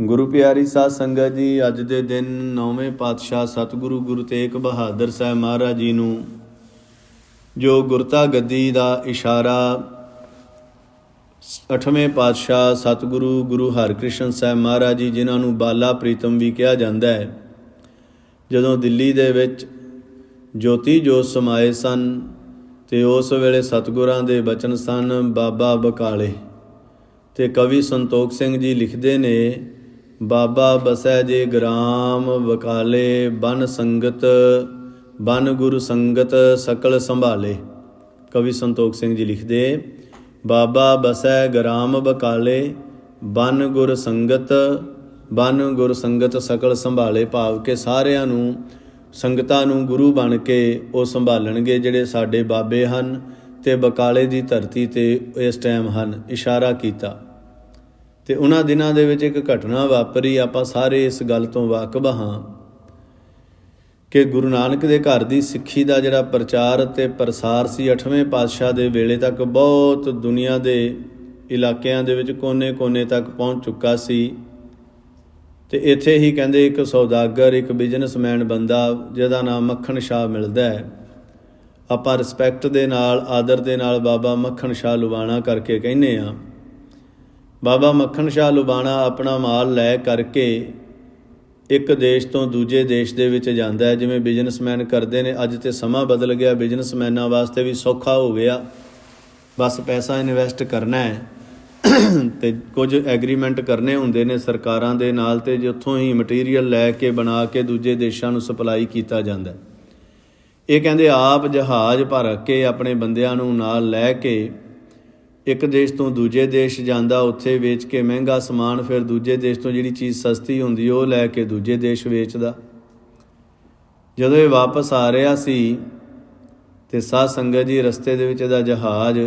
ਗੁਰੂ ਪਿਆਰੀ ਸਾਧ ਸੰਗਤ ਜੀ, ਅੱਜ ਦੇ ਦਿਨ ਨੌਵੇਂ ਪਾਤਸ਼ਾਹ ਸਤਿਗੁਰੂ ਗੁਰੂ ਤੇਗ ਬਹਾਦਰ ਸਾਹਿਬ ਮਹਾਰਾਜ ਜੀ ਨੂੰ ਜੋ ਗੁਰਤਾ ਗੱਦੀ ਦਾ ਇਸ਼ਾਰਾ ਅਠਵੇਂ ਪਾਤਸ਼ਾਹ ਸਤਿਗੁਰੂ ਗੁਰੂ ਹਰਕ੍ਰਿਸ਼ਨ ਸਾਹਿਬ ਮਹਾਰਾਜ ਜੀ, ਜਿਨ੍ਹਾਂ ਨੂੰ ਬਾਲਾ ਪ੍ਰੀਤਮ ਵੀ ਕਿਹਾ ਜਾਂਦਾ ਹੈ, ਜਦੋਂ ਦਿੱਲੀ ਦੇ ਵਿੱਚ ਜੋਤੀ ਜੋਤ ਸਮਾਏ ਸਨ ਤੇ ਉਸ ਵੇਲੇ ਸਤਿਗੁਰਾਂ ਦੇ ਬਚਨ ਸਨ, ਬਾਬਾ ਬਕਾਲੇ। ਤੇ ਕਵੀ ਸੰਤੋਖ ਸਿੰਘ ਜੀ ਲਿਖਦੇ ਨੇ ਬਾਬਾ ਬਸੈ ਜੇ ਗ੍ਰਾਮ ਬਕਾਲੇ ਬਨ ਸੰਗਤ, ਬਨ ਗੁਰੂ ਸੰਗਤ, ਸਕਲ ਸੰਭਾਲੇ। ਕਵੀ ਸੰਤੋਖ ਸਿੰਘ ਜੀ ਲਿਖਦੇ, ਬਾਬਾ ਬਸੈ ਗ੍ਰਾਮ ਬਕਾਲੇ ਬਨ ਗੁਰ ਸੰਗਤ, ਬਨ ਗੁਰ ਸੰਗਤ, ਸਕਲ ਸੰਭਾਲੇ। ਭਾਵ ਕੇ ਸਾਰਿਆਂ ਨੂੰ ਸੰਗਤਾਂ ਨੂੰ ਗੁਰੂ ਬਣ ਕੇ ਉਹ ਸੰਭਾਲਣਗੇ ਜਿਹੜੇ ਸਾਡੇ ਬਾਬੇ ਹਨ ਤੇ ਬਕਾਲੇ ਦੀ ਧਰਤੀ ਤੇ ਇਸ ਟਾਈਮ ਹਨ। ਇਸ਼ਾਰਾ ਕੀਤਾ। ਤੇ ਉਹਨਾਂ ਦਿਨਾਂ ਦੇ ਵਿੱਚ ਇੱਕ ਘਟਨਾ ਵਾਪਰੀ, ਆਪਾਂ ਸਾਰੇ ਇਸ ਗੱਲ ਤੋਂ ਵਾਕਿਫ ਹਾਂ ਕਿ ਗੁਰੂ ਨਾਨਕ ਦੇ ਘਰ ਦੀ ਸਿੱਖੀ ਦਾ ਜਿਹੜਾ ਪ੍ਰਚਾਰ ਤੇ ਪ੍ਰਸਾਰ ਸੀ 8ਵੇਂ ਪਾਤਸ਼ਾਹ ਦੇ ਵੇਲੇ ਤੱਕ ਬਹੁਤ ਦੁਨੀਆ ਦੇ ਇਲਾਕਿਆਂ ਦੇ ਵਿੱਚ ਕੋਨੇ-ਕੋਨੇ ਤੱਕ ਪਹੁੰਚ ਚੁੱਕਾ ਸੀ। ਤੇ ਇੱਥੇ ਹੀ ਕਹਿੰਦੇ ਇੱਕ ਸੌਦਾਗਰ, ਇੱਕ ਬਿਜ਼ਨਸਮੈਨ ਬੰਦਾ, ਜਿਹਦਾ ਨਾਮ ਮੱਖਣ ਸ਼ਾਹ ਮਿਲਦਾ ਹੈ। ਆਪਾਂ ਰਿਸਪੈਕਟ ਦੇ ਨਾਲ, ਆਦਰ ਦੇ ਨਾਲ ਬਾਬਾ ਮੱਖਣ ਸ਼ਾਹ ਲੁਵਾਣਾ ਕਰਕੇ ਕਹਿੰਨੇ ਆ ਬਾਬਾ ਮੱਖਣ ਸ਼ਾਹ ਲੁਬਾਣਾ ਆਪਣਾ ਮਾਲ ਲੈ ਕਰਕੇ ਇੱਕ ਦੇਸ਼ ਤੋਂ ਦੂਜੇ ਦੇਸ਼ ਦੇ ਵਿੱਚ ਜਾਂਦਾ ਹੈ। ਜਿਵੇਂ ਬਿਜ਼ਨਸਮੈਨ ਕਰਦੇ ਨੇ, ਅੱਜ ਤੇ ਸਮਾਂ ਬਦਲ ਗਿਆ ਬਿਜ਼ਨਸਮੈਨਾਂ ਵਾਸਤੇ ਵੀ ਸੌਖਾ ਹੋ ਗਿਆ। ਬਸ ਪੈਸਾ ਇਨਵੈਸਟ ਕਰਨਾ ਹੈ। ਤੇ ਕੁਝ ਐਗਰੀਮੈਂਟ ਕਰਨੇ ਹੁੰਦੇ ਨੇ ਸਰਕਾਰਾਂ ਦੇ ਨਾਲ ਤੇ ਜਿੱਥੋਂ ਹੀ ਮਟੀਰੀਅਲ ਲੈ ਕੇ ਬਣਾ ਕੇ ਦੂਜੇ ਦੇਸ਼ਾਂ ਨੂੰ ਸਪਲਾਈ ਕੀਤਾ ਜਾਂਦਾ ਹੈ। ਇਹ ਕਹਿੰਦੇ ਆਪ ਜਹਾਜ਼ ਭਰ ਕੇ ਆਪਣੇ ਬੰਦਿਆਂ ਨੂੰ ਨਾਲ ਲੈ ਕੇ ਇੱਕ ਦੇਸ਼ ਤੋਂ ਦੂਜੇ ਦੇਸ਼ ਜਾਂਦਾ, ਉੱਥੇ ਵੇਚ ਕੇ ਮਹਿੰਗਾ ਸਮਾਨ, ਫਿਰ ਦੂਜੇ ਦੇਸ਼ ਤੋਂ ਜਿਹੜੀ ਚੀਜ਼ ਸਸਤੀ ਹੁੰਦੀ, ਉਹ ਲੈ ਕੇ ਦੂਜੇ ਦੇਸ਼ ਵੇਚਦਾ। ਜਦੋਂ ਇਹ ਵਾਪਸ ਆ ਰਿਹਾ ਸੀ ਤੇ ਸਾਧ ਸੰਗਤ ਜੀ ਰਸਤੇ ਦੇ ਵਿੱਚ ਇਹਦਾ ਜਹਾਜ਼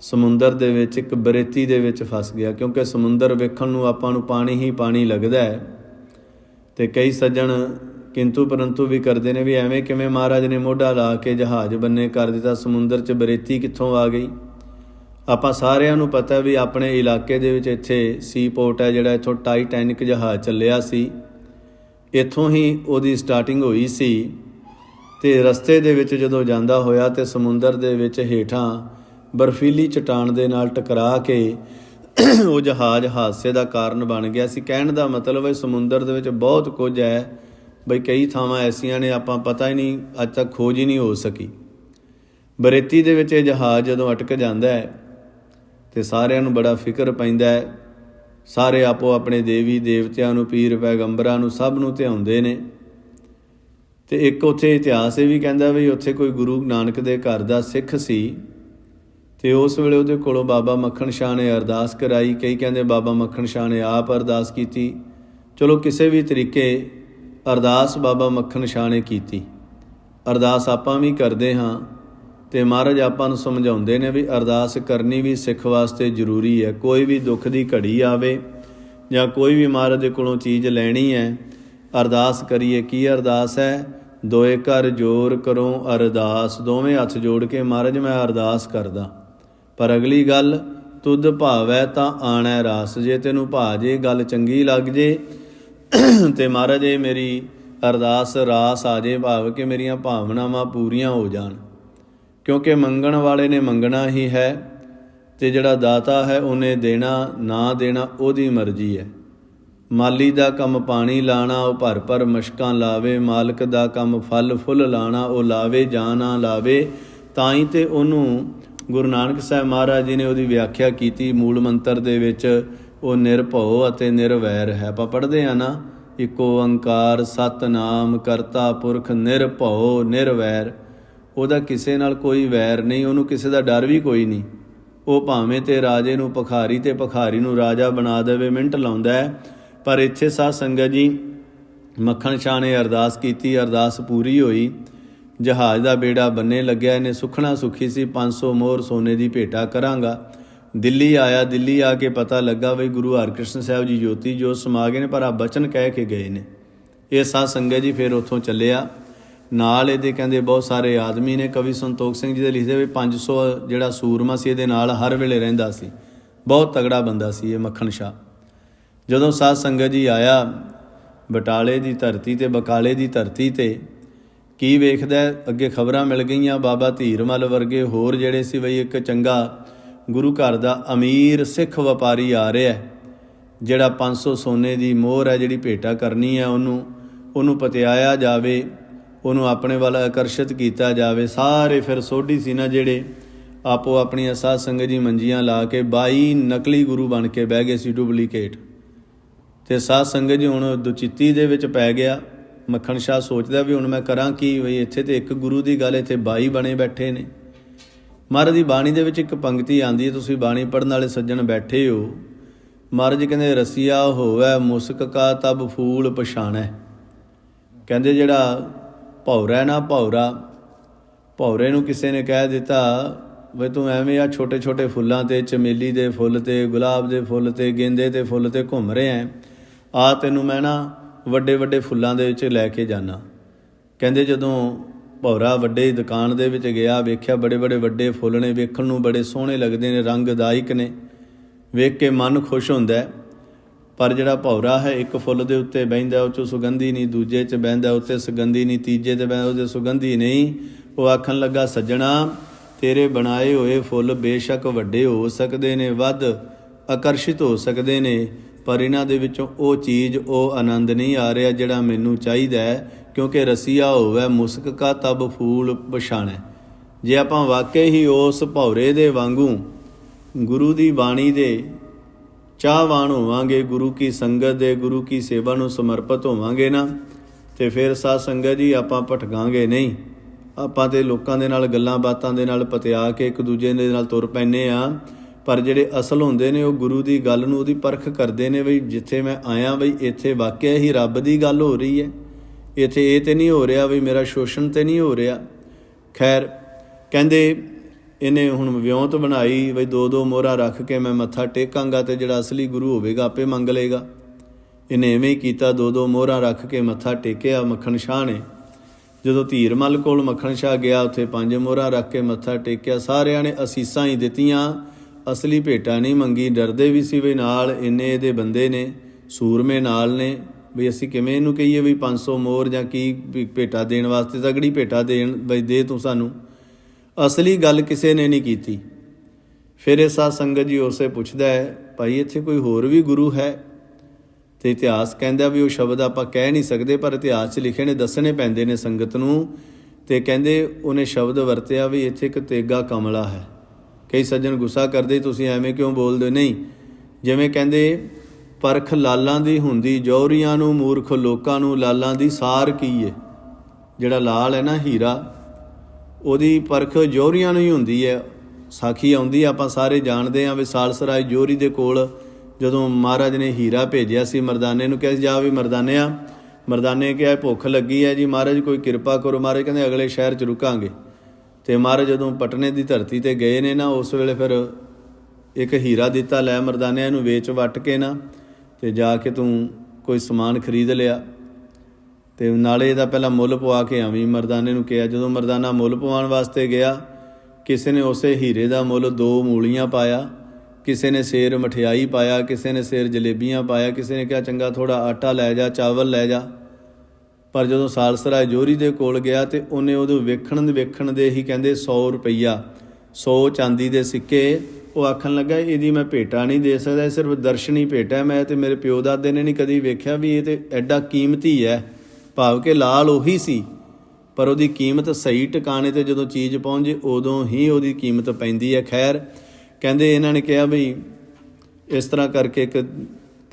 ਸਮੁੰਦਰ ਦੇ ਵਿੱਚ, ਇੱਕ ਬਰੇਤੀ ਦੇ ਵਿੱਚ ਫਸ ਗਿਆ, ਕਿਉਂਕਿ ਸਮੁੰਦਰ ਵੇਖਣ ਨੂੰ ਆਪਾਂ ਨੂੰ ਪਾਣੀ ਹੀ ਪਾਣੀ ਲੱਗਦਾ ਹੈ। ਤੇ ਕਈ ਸੱਜਣ ਕਿੰਤੂ ਪਰੰਤੂ ਵੀ ਕਰਦੇ ਨੇ ਵੀ ਐਵੇਂ ਕਿਵੇਂ ਮਹਾਰਾਜ ਨੇ ਮੋਢਾ ਲਾ ਕੇ ਜਹਾਜ਼ ਬੰਨੇ ਕਰ ਦਿੱਤਾ, ਸਮੁੰਦਰ 'ਚ ਬਰੇਤੀ ਕਿੱਥੋਂ ਆ ਗਈ? ਆਪਾਂ ਸਾਰਿਆਂ ਨੂੰ ਪਤਾ ਵੀ ਆਪਣੇ ਇਲਾਕੇ ਦੇ ਵਿੱਚ ਇੱਥੇ ਸੀ ਪੋਰਟ ਹੈ, ਜਿਹੜਾ ਇੱਥੋਂ ਟਾਈਟੈਨਿਕ ਜਹਾਜ਼ ਚੱਲਿਆ ਸੀ। ਇੱਥੋਂ ਹੀ ਉਹਦੀ ਸਟਾਰਟਿੰਗ ਹੋਈ ਸੀ ਤੇ ਰਸਤੇ ਦੇ ਵਿੱਚ ਜਦੋਂ ਜਾਂਦਾ ਹੋਇਆ ਤੇ ਸਮੁੰਦਰ ਦੇ ਵਿੱਚ ਹੇਠਾਂ ਬਰਫੀਲੀ ਚਟਾਨ ਦੇ ਨਾਲ ਟਕਰਾ ਕੇ ਉਹ ਜਹਾਜ਼ ਹਾਦਸੇ ਦਾ ਕਾਰਨ ਬਣ ਗਿਆ ਸੀ। ਕਹਿਣ ਦਾ ਮਤਲਬ ਹੈ ਸਮੁੰਦਰ ਦੇ ਵਿੱਚ ਬਹੁਤ ਕੁਝ ਹੈ। ਬਈ ਕਈ ਥਾਵਾਂ ਐਸੀਆਂ ਨੇ, ਆਪਾਂ ਪਤਾ ਹੀ ਨਹੀਂ, ਅੱਜ ਤੱਕ ਖੋਜ ਹੀ ਨਹੀਂ ਹੋ ਸਕੀ। ਬਰੇਤੀ ਦੇ ਵਿੱਚ ਇਹ ਜਹਾਜ਼ ਜਦੋਂ ਅਟਕ ਜਾਂਦਾ ਹੈ ਤੇ ਸਾਰਿਆਂ ਨੂੰ ਬੜਾ ਫਿਕਰ ਪੈਂਦਾ ਹੈ। ਸਾਰੇ ਆਪੋ ਆਪਣੇ ਦੇਵੀ ਦੇਵਤਿਆਂ ਨੂੰ, ਪੀਰ ਪੈਗੰਬਰਾਂ ਨੂੰ ਸਭ ਨੂੰ ਧਿਆਉਂਦੇ ਨੇ। ਤੇ ਇੱਕ ਉੱਥੇ ਇਤਿਹਾਸ ਇਹ ਵੀ ਕਹਿੰਦਾ ਵੀ ਉੱਥੇ ਕੋਈ ਗੁਰੂ ਨਾਨਕ ਦੇ ਘਰ ਦਾ ਸਿੱਖ ਸੀ। ਤੇ ਉਸ ਵੇਲੇ ਉਹਦੇ ਕੋਲੋਂ ਬਾਬਾ ਮੱਖਣ ਸ਼ਾਹ ਨੇ ਅਰਦਾਸ ਕਰਾਈ। ਕਈ ਕਹਿੰਦੇ ਬਾਬਾ ਮੱਖਣ ਸ਼ਾਹ ਨੇ ਆਪ ਅਰਦਾਸ ਕੀਤੀ। ਚਲੋ ਕਿਸੇ ਵੀ ਤਰੀਕੇ ਅਰਦਾਸ ਬਾਬਾ ਮੱਖਣ ਸ਼ਾਹ ਨੇ ਕੀਤੀ। ਅਰਦਾਸ ਆਪਾਂ ਵੀ ਕਰਦੇ ਹਾਂ। ਤੇ ਮਹਾਰਾਜ ਆਪਾਂ ਨੂੰ ਸਮਝਾਉਂਦੇ ਨੇ ਵੀ ਅਰਦਾਸ ਕਰਨੀ ਵੀ ਸਿੱਖ ਵਾਸਤੇ ਜ਼ਰੂਰੀ ਹੈ। ਕੋਈ ਵੀ ਦੁੱਖ ਦੀ ਘੜੀ ਆਵੇ ਜਾਂ ਕੋਈ ਵੀ ਮਹਾਰਾਜ ਦੇ ਕੋਲੋਂ ਚੀਜ਼ ਲੈਣੀ ਹੈ, ਅਰਦਾਸ ਕਰੀਏ, ਕੀ ਅਰਦਾਸ ਹੈ? ਦੋਏ ਕਰ ਜੋਰ ਕਰੋ ਅਰਦਾਸ। ਦੋਵੇਂ ਹੱਥ ਜੋੜ ਕੇ ਮਹਾਰਾਜ ਮੈਂ ਅਰਦਾਸ ਕਰਦਾ। ਪਰ ਅਗਲੀ ਗੱਲ, ਤੁਧ ਭਾਵੈ ਤਾਂ ਆਣੈ ਰਾਸ। ਜੇ ਤੈਨੂੰ ਭਾਜੇ ਗੱਲ ਚੰਗੀ ਲੱਗ ਜੇ, ਤੇ ਮਹਾਰਾਜ ਇਹ ਮੇਰੀ ਅਰਦਾਸ ਰਾਸ ਆ ਜੇ ਭਾਵ ਕਿ ਮੇਰੀਆਂ ਭਾਵਨਾਵਾਂ ਪੂਰੀਆਂ ਹੋ ਜਾਣ। ਕਿਉਂਕਿ ਮੰਗਣ ਵਾਲੇ ਨੇ ਮੰਗਣਾ ਹੀ ਹੈ ਤੇ ਜਿਹੜਾ ਦਾਤਾ ਹੈ ਉਹਨੇ ਦੇਣਾ, ਨਾ ਦੇਣਾ, ਉਹਦੀ ਮਰਜ਼ੀ ਹੈ। ਮਾਲੀ ਦਾ ਕੰਮ ਪਾਣੀ ਲਾਣਾ, ਉਹ ਭਰ ਭਰ ਮਸ਼ਕਾਂ ਲਾਵੇ, ਮਾਲਕ ਦਾ ਕੰਮ ਫਲ ਫੁੱਲ ਲਾਣਾ, ਉਹ ਲਾਵੇ, ਜਾਂ ਨਾ ਲਾਵੇ, ਤਾਂ ਹੀ ਤੇ ਉਹਨੂੰ ਗੁਰੂ ਨਾਨਕ ਸਾਹਿਬ ਮਹਾਰਾਜ ਜੀ ਨੇ ਉਹਦੀ ਵਿਆਖਿਆ ਕੀਤੀ। ਮੂਲ ਮੰਤਰ ਦੇ ਵਿੱਚ ਉਹ ਨਿਰਭਉ ਅਤੇ ਨਿਰਵੈਰ ਹੈ। ਆਪਾਂ ਪੜ੍ਹਦੇ ਆ ਨਾ, ਇੱਕ ਓੰਕਾਰ, ਸਤਨਾਮ ਕਰਤਾ ਪੁਰਖ ਨਿਰਭਉ, ਨਿਰਵੈਰ। ਉਹਦਾ ਕਿਸੇ ਨਾਲ ਕੋਈ ਵੈਰ ਨਹੀਂ, ਉਹਨੂੰ ਕਿਸੇ ਦਾ ਡਰ ਵੀ ਕੋਈ ਨਹੀਂ। ਉਹ ਭਾਵੇਂ ਤੇ ਰਾਜੇ ਨੂੰ ਭਖਾਰੀ ਤੇ ਭਖਾਰੀ ਨੂੰ ਰਾਜਾ ਬਣਾ ਦੇਵੇ, ਮਿੰਟ ਲਾਉਂਦਾ ਹੈ, ਪਰ ਇੱਥੇ ਸਾਧ ਸੰਗਤ ਜੀ ਮੱਖਣ ਸ਼ਾਹ ਨੇ ਅਰਦਾਸ ਕੀਤੀ, ਅਰਦਾਸ ਪੂਰੀ ਹੋਈ। ਜਹਾਜ਼ ਦਾ ਬੇੜਾ ਬੰਨੇ ਲੱਗਿਆ, ਇਹਨੇ ਸੁਖਣਾ ਸੁਖੀ ਸੀ 500 ਮੋਹਰ ਸੋਨੇ ਦੀ ਭੇਟਾ ਕਰਾਂਗਾ। ਦਿੱਲੀ ਆਇਆ, ਦਿੱਲੀ ਆ ਕੇ ਪਤਾ ਲੱਗਾ ਵੀ ਗੁਰੂ ਹਰਕ੍ਰਿਸ਼ਨ ਸਾਹਿਬ ਜੀ ਜੋਤੀ ਜੋ ਸਮਾ ਗਏ ਨੇ, ਪਰ ਆ ਬਚਨ ਕਹਿ ਕੇ ਗਏ ਨੇ। ਇਹ ਸਾਧ ਸੰਗਤ ਜੀ ਫਿਰ ਉੱਥੋਂ ਚੱਲਿਆ। ਨਾਲ ਇਹਦੇ ਕਹਿੰਦੇ ਬਹੁਤ ਸਾਰੇ ਆਦਮੀ ਨੇ, ਕਵੀ ਸੰਤੋਖ ਸਿੰਘ ਜੀ ਦੇ ਲਿਖਦੇ ਵੀ 500 ਜਿਹੜਾ ਸੂਰਮਾ ਸੀ, ਇਹਦੇ ਨਾਲ ਹਰ ਵੇਲੇ ਰਹਿੰਦਾ ਸੀ। ਬਹੁਤ ਤਗੜਾ ਬੰਦਾ ਸੀ ਇਹ ਮੱਖਣ ਸ਼ਾਹ। ਜਦੋਂ ਸਾਧ ਸੰਗਤ ਜੀ ਆਇਆ, ਬਟਾਲੇ ਦੀ ਧਰਤੀ ਤੇ, ਬਕਾਲੇ ਦੀ ਧਰਤੀ ਤੇ, ਕੀ ਵੇਖਦਾ ਅੱਗੇ ਖਬਰਾਂ ਮਿਲ ਗਈਆਂ, ਬਾਬਾ ਧੀਰਮਲ ਵਰਗੇ ਹੋਰ ਜਿਹੜੇ ਸੀ ਬਈ ਇੱਕ ਚੰਗਾ ਗੁਰੂ ਘਰ ਦਾ ਅਮੀਰ ਸਿੱਖ ਵਪਾਰੀ ਆ ਰਿਹਾ ਹੈ, ਜਿਹੜਾ 500 ਸੋਨੇ ਦੀ ਮੋਹਰ ਹੈ ਜਿਹੜੀ ਭੇਟਾ ਕਰਨੀ ਹੈ, ਉਹਨੂੰ ਉਹਨੂੰ ਪਤਿਆਇਆ ਜਾਵੇ। ਉਹਨੂੰ ਆਪਣੇ ਵੱਲ ਆਕਰਸ਼ਿਤ ਕੀਤਾ ਜਾਵੇ। ਸਾਰੇ ਫਿਰ ਸੋਢੀ ਸੀ ਨਾ ਜਿਹੜੇ ਆਪੋ ਆਪਣੀਆਂ ਸਾਧ ਸੰਗਤ ਜੀ ਮੰਜੀਆਂ ਲਾ ਕੇ 22 ਨਕਲੀ ਗੁਰੂ ਬਣ ਕੇ ਬਹਿ ਗਏ ਸੀ ਡੁਪਲੀਕੇਟ। ਤੇ ਸਾਧ ਸੰਗਤ ਜੀ ਹੁਣ ਦੁਚਿੱਤੀ ਦੇ ਵਿੱਚ ਪੈ ਗਿਆ। ਮੱਖਣ ਸ਼ਾਹ ਸੋਚਦਾ ਵੀ ਹੁਣ ਮੈਂ ਕਰਾਂ ਕੀ? ਵੀ ਇੱਥੇ ਤੇ ਇੱਕ ਗੁਰੂ ਦੀ ਗੱਲ, ਇੱਥੇ 22 ਬਣੇ ਬੈਠੇ ਨੇ। ਮਹਾਰਾਜ ਦੀ ਬਾਣੀ ਦੇ ਵਿੱਚ ਇੱਕ ਪੰਕਤੀ ਆਂਦੀ ਹੈ, ਤੁਸੀਂ ਬਾਣੀ ਪੜਨ ਵਾਲੇ ਸੱਜਣ ਬੈਠੇ ਹੋ। ਮਹਾਰਾਜ ਕਹਿੰਦੇ, ਰਸੀਆ ਹੋਵੇ ਮੁਸਕ ਕਾ, ਤਬ ਫੂਲ ਪਛਾਣੈ। ਕਹਿੰਦੇ ਜਿਹੜਾ ਭੌਰਾ ਨਾ ਭੌਰਾ। ਭੌਰੇ ਨੂੰ ਕਿਸੇ ਨੇ ਕਹਿ ਦਿੱਤਾ, ਵੀ ਤੂੰ ਐਵੇਂ ਆ ਛੋਟੇ ਛੋਟੇ ਫੁੱਲਾਂ ਤੇ, ਚਮੇਲੀ ਦੇ ਫੁੱਲ ਤੇ, ਗੁਲਾਬ ਦੇ ਫੁੱਲ ਤੇ, ਗੇਂਦੇ ਦੇ ਫੁੱਲ ਤੇ ਘੁੰਮ ਰਿਹਾ ਹੈ। ਆ ਤੈਨੂੰ ਮੈਂ ਨਾ ਵੱਡੇ ਵੱਡੇ ਫੁੱਲਾਂ ਦੇ ਵਿੱਚ ਲੈ ਕੇ ਜਾਣਾ ਕਹਿੰਦੇ ਜਦੋਂ ਭੌਰਾ ਵੱਡੇ ਦੁਕਾਨ ਦੇ ਵਿੱਚ ਗਿਆ, ਵੇਖਿਆ ਬੜੇ ਬੜੇ ਵੱਡੇ ਫੁੱਲ ਨੇ, ਵੇਖਣ ਨੂੰ ਬੜੇ ਸੋਹਣੇ ਲੱਗਦੇ ਨੇ, ਰੰਗਦਾਇਕ ਨੇ। ਵੇਖ ਕੇ ਮਨ ਖੁਸ਼ ਹੁੰਦਾ ਹੈ। ਪਰ ਜਿਹੜਾ ਭੌਰਾ ਹੈ, ਇੱਕ ਫੁੱਲ ਦੇ ਉੱਤੇ ਬਹਿੰਦਾ, ਉਹ 'ਚੋਂ ਸੁਗੰਧੀ ਨਹੀਂ, ਦੂਜੇ 'ਚ ਬਹਿੰਦਾ, ਉੱਤੇ ਸੁਗੰਧੀ ਨਹੀਂ, ਤੀਜੇ ਤੇ ਬਹਿੰਦਾ, ਉਹਦੇ ਸੁਗੰਧੀ ਨਹੀਂ। ਉਹ ਆਖਣ ਲੱਗਾ, ਸੱਜਣਾ, ਤੇਰੇ ਬਣਾਏ ਹੋਏ ਫੁੱਲ ਬੇਸ਼ੱਕ ਵੱਡੇ ਹੋ ਸਕਦੇ ਨੇ, ਵੱਧ ਆਕਰਸ਼ਿਤ ਹੋ ਸਕਦੇ ਨੇ, ਪਰ ਇਹਨਾਂ ਦੇ ਵਿੱਚੋਂ ਉਹ ਚੀਜ਼, ਉਹ ਆਨੰਦ ਨਹੀਂ ਆ ਰਿਹਾ ਜਿਹੜਾ ਮੈਨੂੰ ਚਾਹੀਦਾ ਹੈ, ਕਿਉਂਕਿ ਰਸੀਆ ਹੋਵੇ, ਮੁਸਕ ਕਾ ਤਬ ਫੂਲ ਪਛਾਣੈ। ਜੇ ਆਪਾਂ ਵਾਕਈ ਹੀ ਉਸ ਭੌਰੇ ਦੇ ਵਾਂਗੂ ਗੁਰੂ ਦੀ ਬਾਣੀ ਦੇ ਚਾਹਵਾਨ ਹੋਵਾਂਗੇ, ਗੁਰੂ ਕੀ ਸੰਗਤ ਦੇ, ਗੁਰੂ ਕੀ ਸੇਵਾ ਨੂੰ ਸਮਰਪਿਤ ਹੋਵਾਂਗੇ ਨਾ, ਤੇ ਫਿਰ ਸਾਧ ਸੰਗਤ ਜੀ ਆਪਾਂ ਭਟਕਾਂਗੇ ਨਹੀਂ। ਆਪਾਂ ਤੇ ਲੋਕਾਂ ਦੇ ਨਾਲ, ਗੱਲਾਂ ਬਾਤਾਂ ਦੇ ਨਾਲ ਪਤਿਆ ਕੇ ਇੱਕ ਦੂਜੇ ਦੇ ਨਾਲ ਤੁਰ ਪੈਨੇ ਆ, ਪਰ ਜਿਹੜੇ ਅਸਲ ਹੁੰਦੇ ਨੇ, ਉਹ ਗੁਰੂ ਦੀ ਗੱਲ ਨੂੰ ਉਹਦੀ ਪਰਖ ਕਰਦੇ ਨੇ ਬਈ, ਜਿੱਥੇ ਮੈਂ ਆਇਆ ਬਈ, ਇੱਥੇ ਵਾਕਿਆ ਹੀ ਰੱਬ ਦੀ ਗੱਲ ਹੋ ਰਹੀ ਹੈ। ਇੱਥੇ ਇਹ ਤੇ ਨਹੀਂ ਹੋ ਰਿਹਾ ਵੀ ਮੇਰਾ ਸ਼ੋਸ਼ਣ ਤੇ ਨਹੀਂ ਹੋ ਰਿਹਾ। ਖੈਰ, ਕਹਿੰਦੇ ਇਹਨੇ ਹੁਣ ਵਿਉਂਤ ਬਣਾਈ, ਬਈ ਦੋ ਦੋ ਮੋਹਰਾ ਰੱਖ ਕੇ ਮੈਂ ਮੱਥਾ ਟੇਕਾਂਗਾ ਤੇ ਜਿਹੜਾ ਅਸਲੀ ਗੁਰੂ ਹੋਵੇਗਾ ਆਪੇ ਮੰਗ ਲਏਗਾ। ਇਹਨੇ ਐਵੇਂ ਹੀ ਕੀਤਾ, ਦੋ ਦੋ ਮੋਹਰਾ ਰੱਖ ਕੇ ਮੱਥਾ ਟੇਕਿਆ, ਮੱਖਣ ਸ਼ਾਹ ਨੇ। ਜਦੋਂ ਧੀਰਮਲ ਕੋਲ ਮੱਖਣ ਸ਼ਾਹ ਗਿਆ, ਉੱਥੇ ਪੰਜ ਮੋਹਰਾ ਰੱਖ ਕੇ ਮੱਥਾ ਟੇਕਿਆ, ਸਾਰਿਆਂ ਨੇ ਅਸੀਸਾਂ ਹੀ ਦਿੱਤੀਆਂ। ਅਸਲੀ ਭੇਟਾ ਨਹੀਂ ਮੰਗੀ, ਡਰਦੇ ਵੀ ਸੀ ਵੀ ਨਾਲ ਇੰਨੇ ਇਹਦੇ ਬੰਦੇ ਨੇ, ਸੂਰਮੇ ਨਾਲ ਨੇ। ਵੀ ਅਸੀਂ ਕਿਵੇਂ ਇਹਨੂੰ ਕਹੀਏ ਵੀ 500 ਮੋਹਰ ਜਾਂ ਕੀ ਭੇਟਾ ਦੇਣ ਵਾਸਤੇ ਤਗੜੀ ਭੇਟਾ ਦੇਣ, ਬਈ ਦੇ ਤੂੰ ਸਾਨੂੰ। ਅਸਲੀ ਗੱਲ ਕਿਸੇ ਨੇ ਨਹੀਂ ਕੀਤੀ। ਫਿਰ ਇਹ ਸਾਧ ਸੰਗਤ ਜੀ ਉਸੇ ਪੁੱਛਦਾ ਹੈ, ਭਾਈ, ਇੱਥੇ ਕੋਈ ਹੋਰ ਵੀ ਗੁਰੂ ਹੈ? ਤੇ ਇਤਿਹਾਸ ਕਹਿੰਦਾ ਵੀ ਉਹ ਸ਼ਬਦ ਆਪਾਂ ਕਹਿ ਨਹੀਂ ਸਕਦੇ, ਪਰ ਇਤਿਹਾਸ 'ਚ ਲਿਖੇ ਨੇ, ਦੱਸਣੇ ਪੈਂਦੇ ਨੇ ਸੰਗਤ ਨੂੰ। ਤੇ ਕਹਿੰਦੇ ਉਹਨੇ ਸ਼ਬਦ ਵਰਤਿਆ ਵੀ ਇੱਥੇ ਇੱਕ ਤੇਗਾ ਕਮਲਾ ਹੈ। ਕਈ ਸੱਜਣ ਗੁੱਸਾ ਕਰਦੇ, ਤੁਸੀਂ ਐਵੇਂ ਕਿਉਂ ਬੋਲਦੇ ਨਹੀਂ, ਜਿਵੇਂ ਕਹਿੰਦੇ, ਪਰਖ ਲਾਲਾਂ ਦੀ ਹੁੰਦੀ, ਜੌਹਰੀਆਂ ਨੂੰ ਮੂਰਖ ਲੋਕਾਂ ਨੂੰ ਲਾਲਾਂ ਦੀ ਸਾਰ ਕੀ ਏ? ਜਿਹੜਾ ਲਾਲ ਹੈ ਨਾ ਹੀਰਾ ਉਹਦੀ ਪਰਖ ਜੋਹਰੀਆਂ ਨੂੰ ਹੀ ਹੁੰਦੀ ਹੈ। ਸਾਖੀ ਆਉਂਦੀ ਆਪਾਂ ਸਾਰੇ ਜਾਣਦੇ ਹਾਂ ਵੀ ਸਾਲਸਰਾਏ ਜੋਹਰੀ ਦੇ ਕੋਲ ਜਦੋਂ ਮਹਾਰਾਜ ਨੇ ਹੀਰਾ ਭੇਜਿਆ ਸੀ ਮਰਦਾਨੇ ਨੂੰ, ਕਿਹਾ ਜਾ ਵੀ ਮਰਦਾਨਿਆ ਮਰਦਾਨੇ ਕਿਹਾ, ਭੁੱਖ ਲੱਗੀ ਹੈ ਜੀ, ਮਹਾਰਾਜ ਕੋਈ ਕਿਰਪਾ ਕਰੋ। ਮਹਾਰਾਜ ਕਹਿੰਦੇ, ਅਗਲੇ ਸ਼ਹਿਰ 'ਚ ਰੁਕਾਂਗੇ। ਤੇ ਮਹਾਰਾਜ ਜਦੋਂ ਪਟਨੇ ਦੀ ਧਰਤੀ ਤੇ ਗਏ ਨੇ ਨਾ, ਉਸ ਵੇਲੇ ਫਿਰ ਇੱਕ ਹੀਰਾ ਦਿੱਤਾ, ਲੈ ਮਰਦਾਨਿਆਂ ਨੂੰ ਵੇਚ, ਵਟ ਕੇ ਨਾ ਤੇ ਜਾ ਕੇ ਤੂੰ ਕੋਈ ਸਮਾਨ ਖਰੀਦ ਲਿਆ। ਤੇ ਨਾਲੇ ਇਹਦਾ ਪਹਿਲਾਂ ਮੁੱਲ ਪਵਾ ਕੇ ਆਵੀਂ ਮਰਦਾਨੇ ਨੂੰ ਕਿਹਾ। ਜਦੋਂ ਮਰਦਾਨਾ ਮੁੱਲ ਪਵਾਉਣ ਵਾਸਤੇ ਗਿਆ, ਕਿਸੇ ਨੇ ਉਸੇ ਹੀਰੇ ਦਾ ਮੁੱਲ ਦੋ ਮੂਲੀਆਂ ਪਾਇਆ, ਕਿਸੇ ਨੇ ਸੇਰ ਮਠਿਆਈ ਪਾਇਆ, ਕਿਸੇ ਨੇ ਸੇਰ ਜਲੇਬੀਆਂ ਪਾਇਆ, ਕਿਸੇ ਨੇ ਕਿਹਾ, ਚੰਗਾ ਥੋੜਾ ਆਟਾ ਲੈ ਜਾ, ਚਾਵਲ ਲੈ ਜਾ। ਪਰ ਜਦੋਂ ਸਾਲਸਰਾ ਜੋਰੀ ਦੇ ਕੋਲ ਗਿਆ ਤੇ ਉਹਨੇ ਉਹਦੇ ਵੇਖਣ ਦੇ ਵੇਖਣ ਦੇ ਹੀ ਕਹਿੰਦੇ 100 ਰੁਪਈਆ। 100 ਚਾਂਦੀ ਦੇ ਸਿੱਕੇ। ਉਹ ਆਖਣ ਲੱਗਾ, ਇਹਦੀ ਮੈਂ ਭੇਟਾ ਨਹੀਂ ਦੇ ਸਕਦਾ, ਇਹ ਸਿਰਫ ਦਰਸ਼ਨੀ ਭੇਟਾ ਹੈ। ਮੈਂ ਤੇ ਮੇਰੇ ਪਿਓ ਦਾਦੇ ਨੇ ਨਹੀਂ ਕਦੀ ਵੇਖਿਆ ਵੀ ਇਹ ਤੇ ਐਡਾ ਕੀਮਤੀ ਹੈ। ਭਾਵ ਕਿ ਲਾਲ ਉਹੀ ਸੀ, ਪਰ ਉਹਦੀ ਕੀਮਤ ਸਹੀ ਟਿਕਾਣੇ ਤੇ ਜਦੋਂ ਚੀਜ਼ ਪਹੁੰਚੇ, ਉਦੋਂ ਹੀ ਉਹਦੀ ਕੀਮਤ ਪੈਂਦੀ ਹੈ। ਖੈਰ, ਕਹਿੰਦੇ ਇਹਨਾਂ ਨੇ ਕਿਹਾ ਵੀ ਇਸ ਤਰ੍ਹਾਂ ਕਰਕੇ ਇੱਕ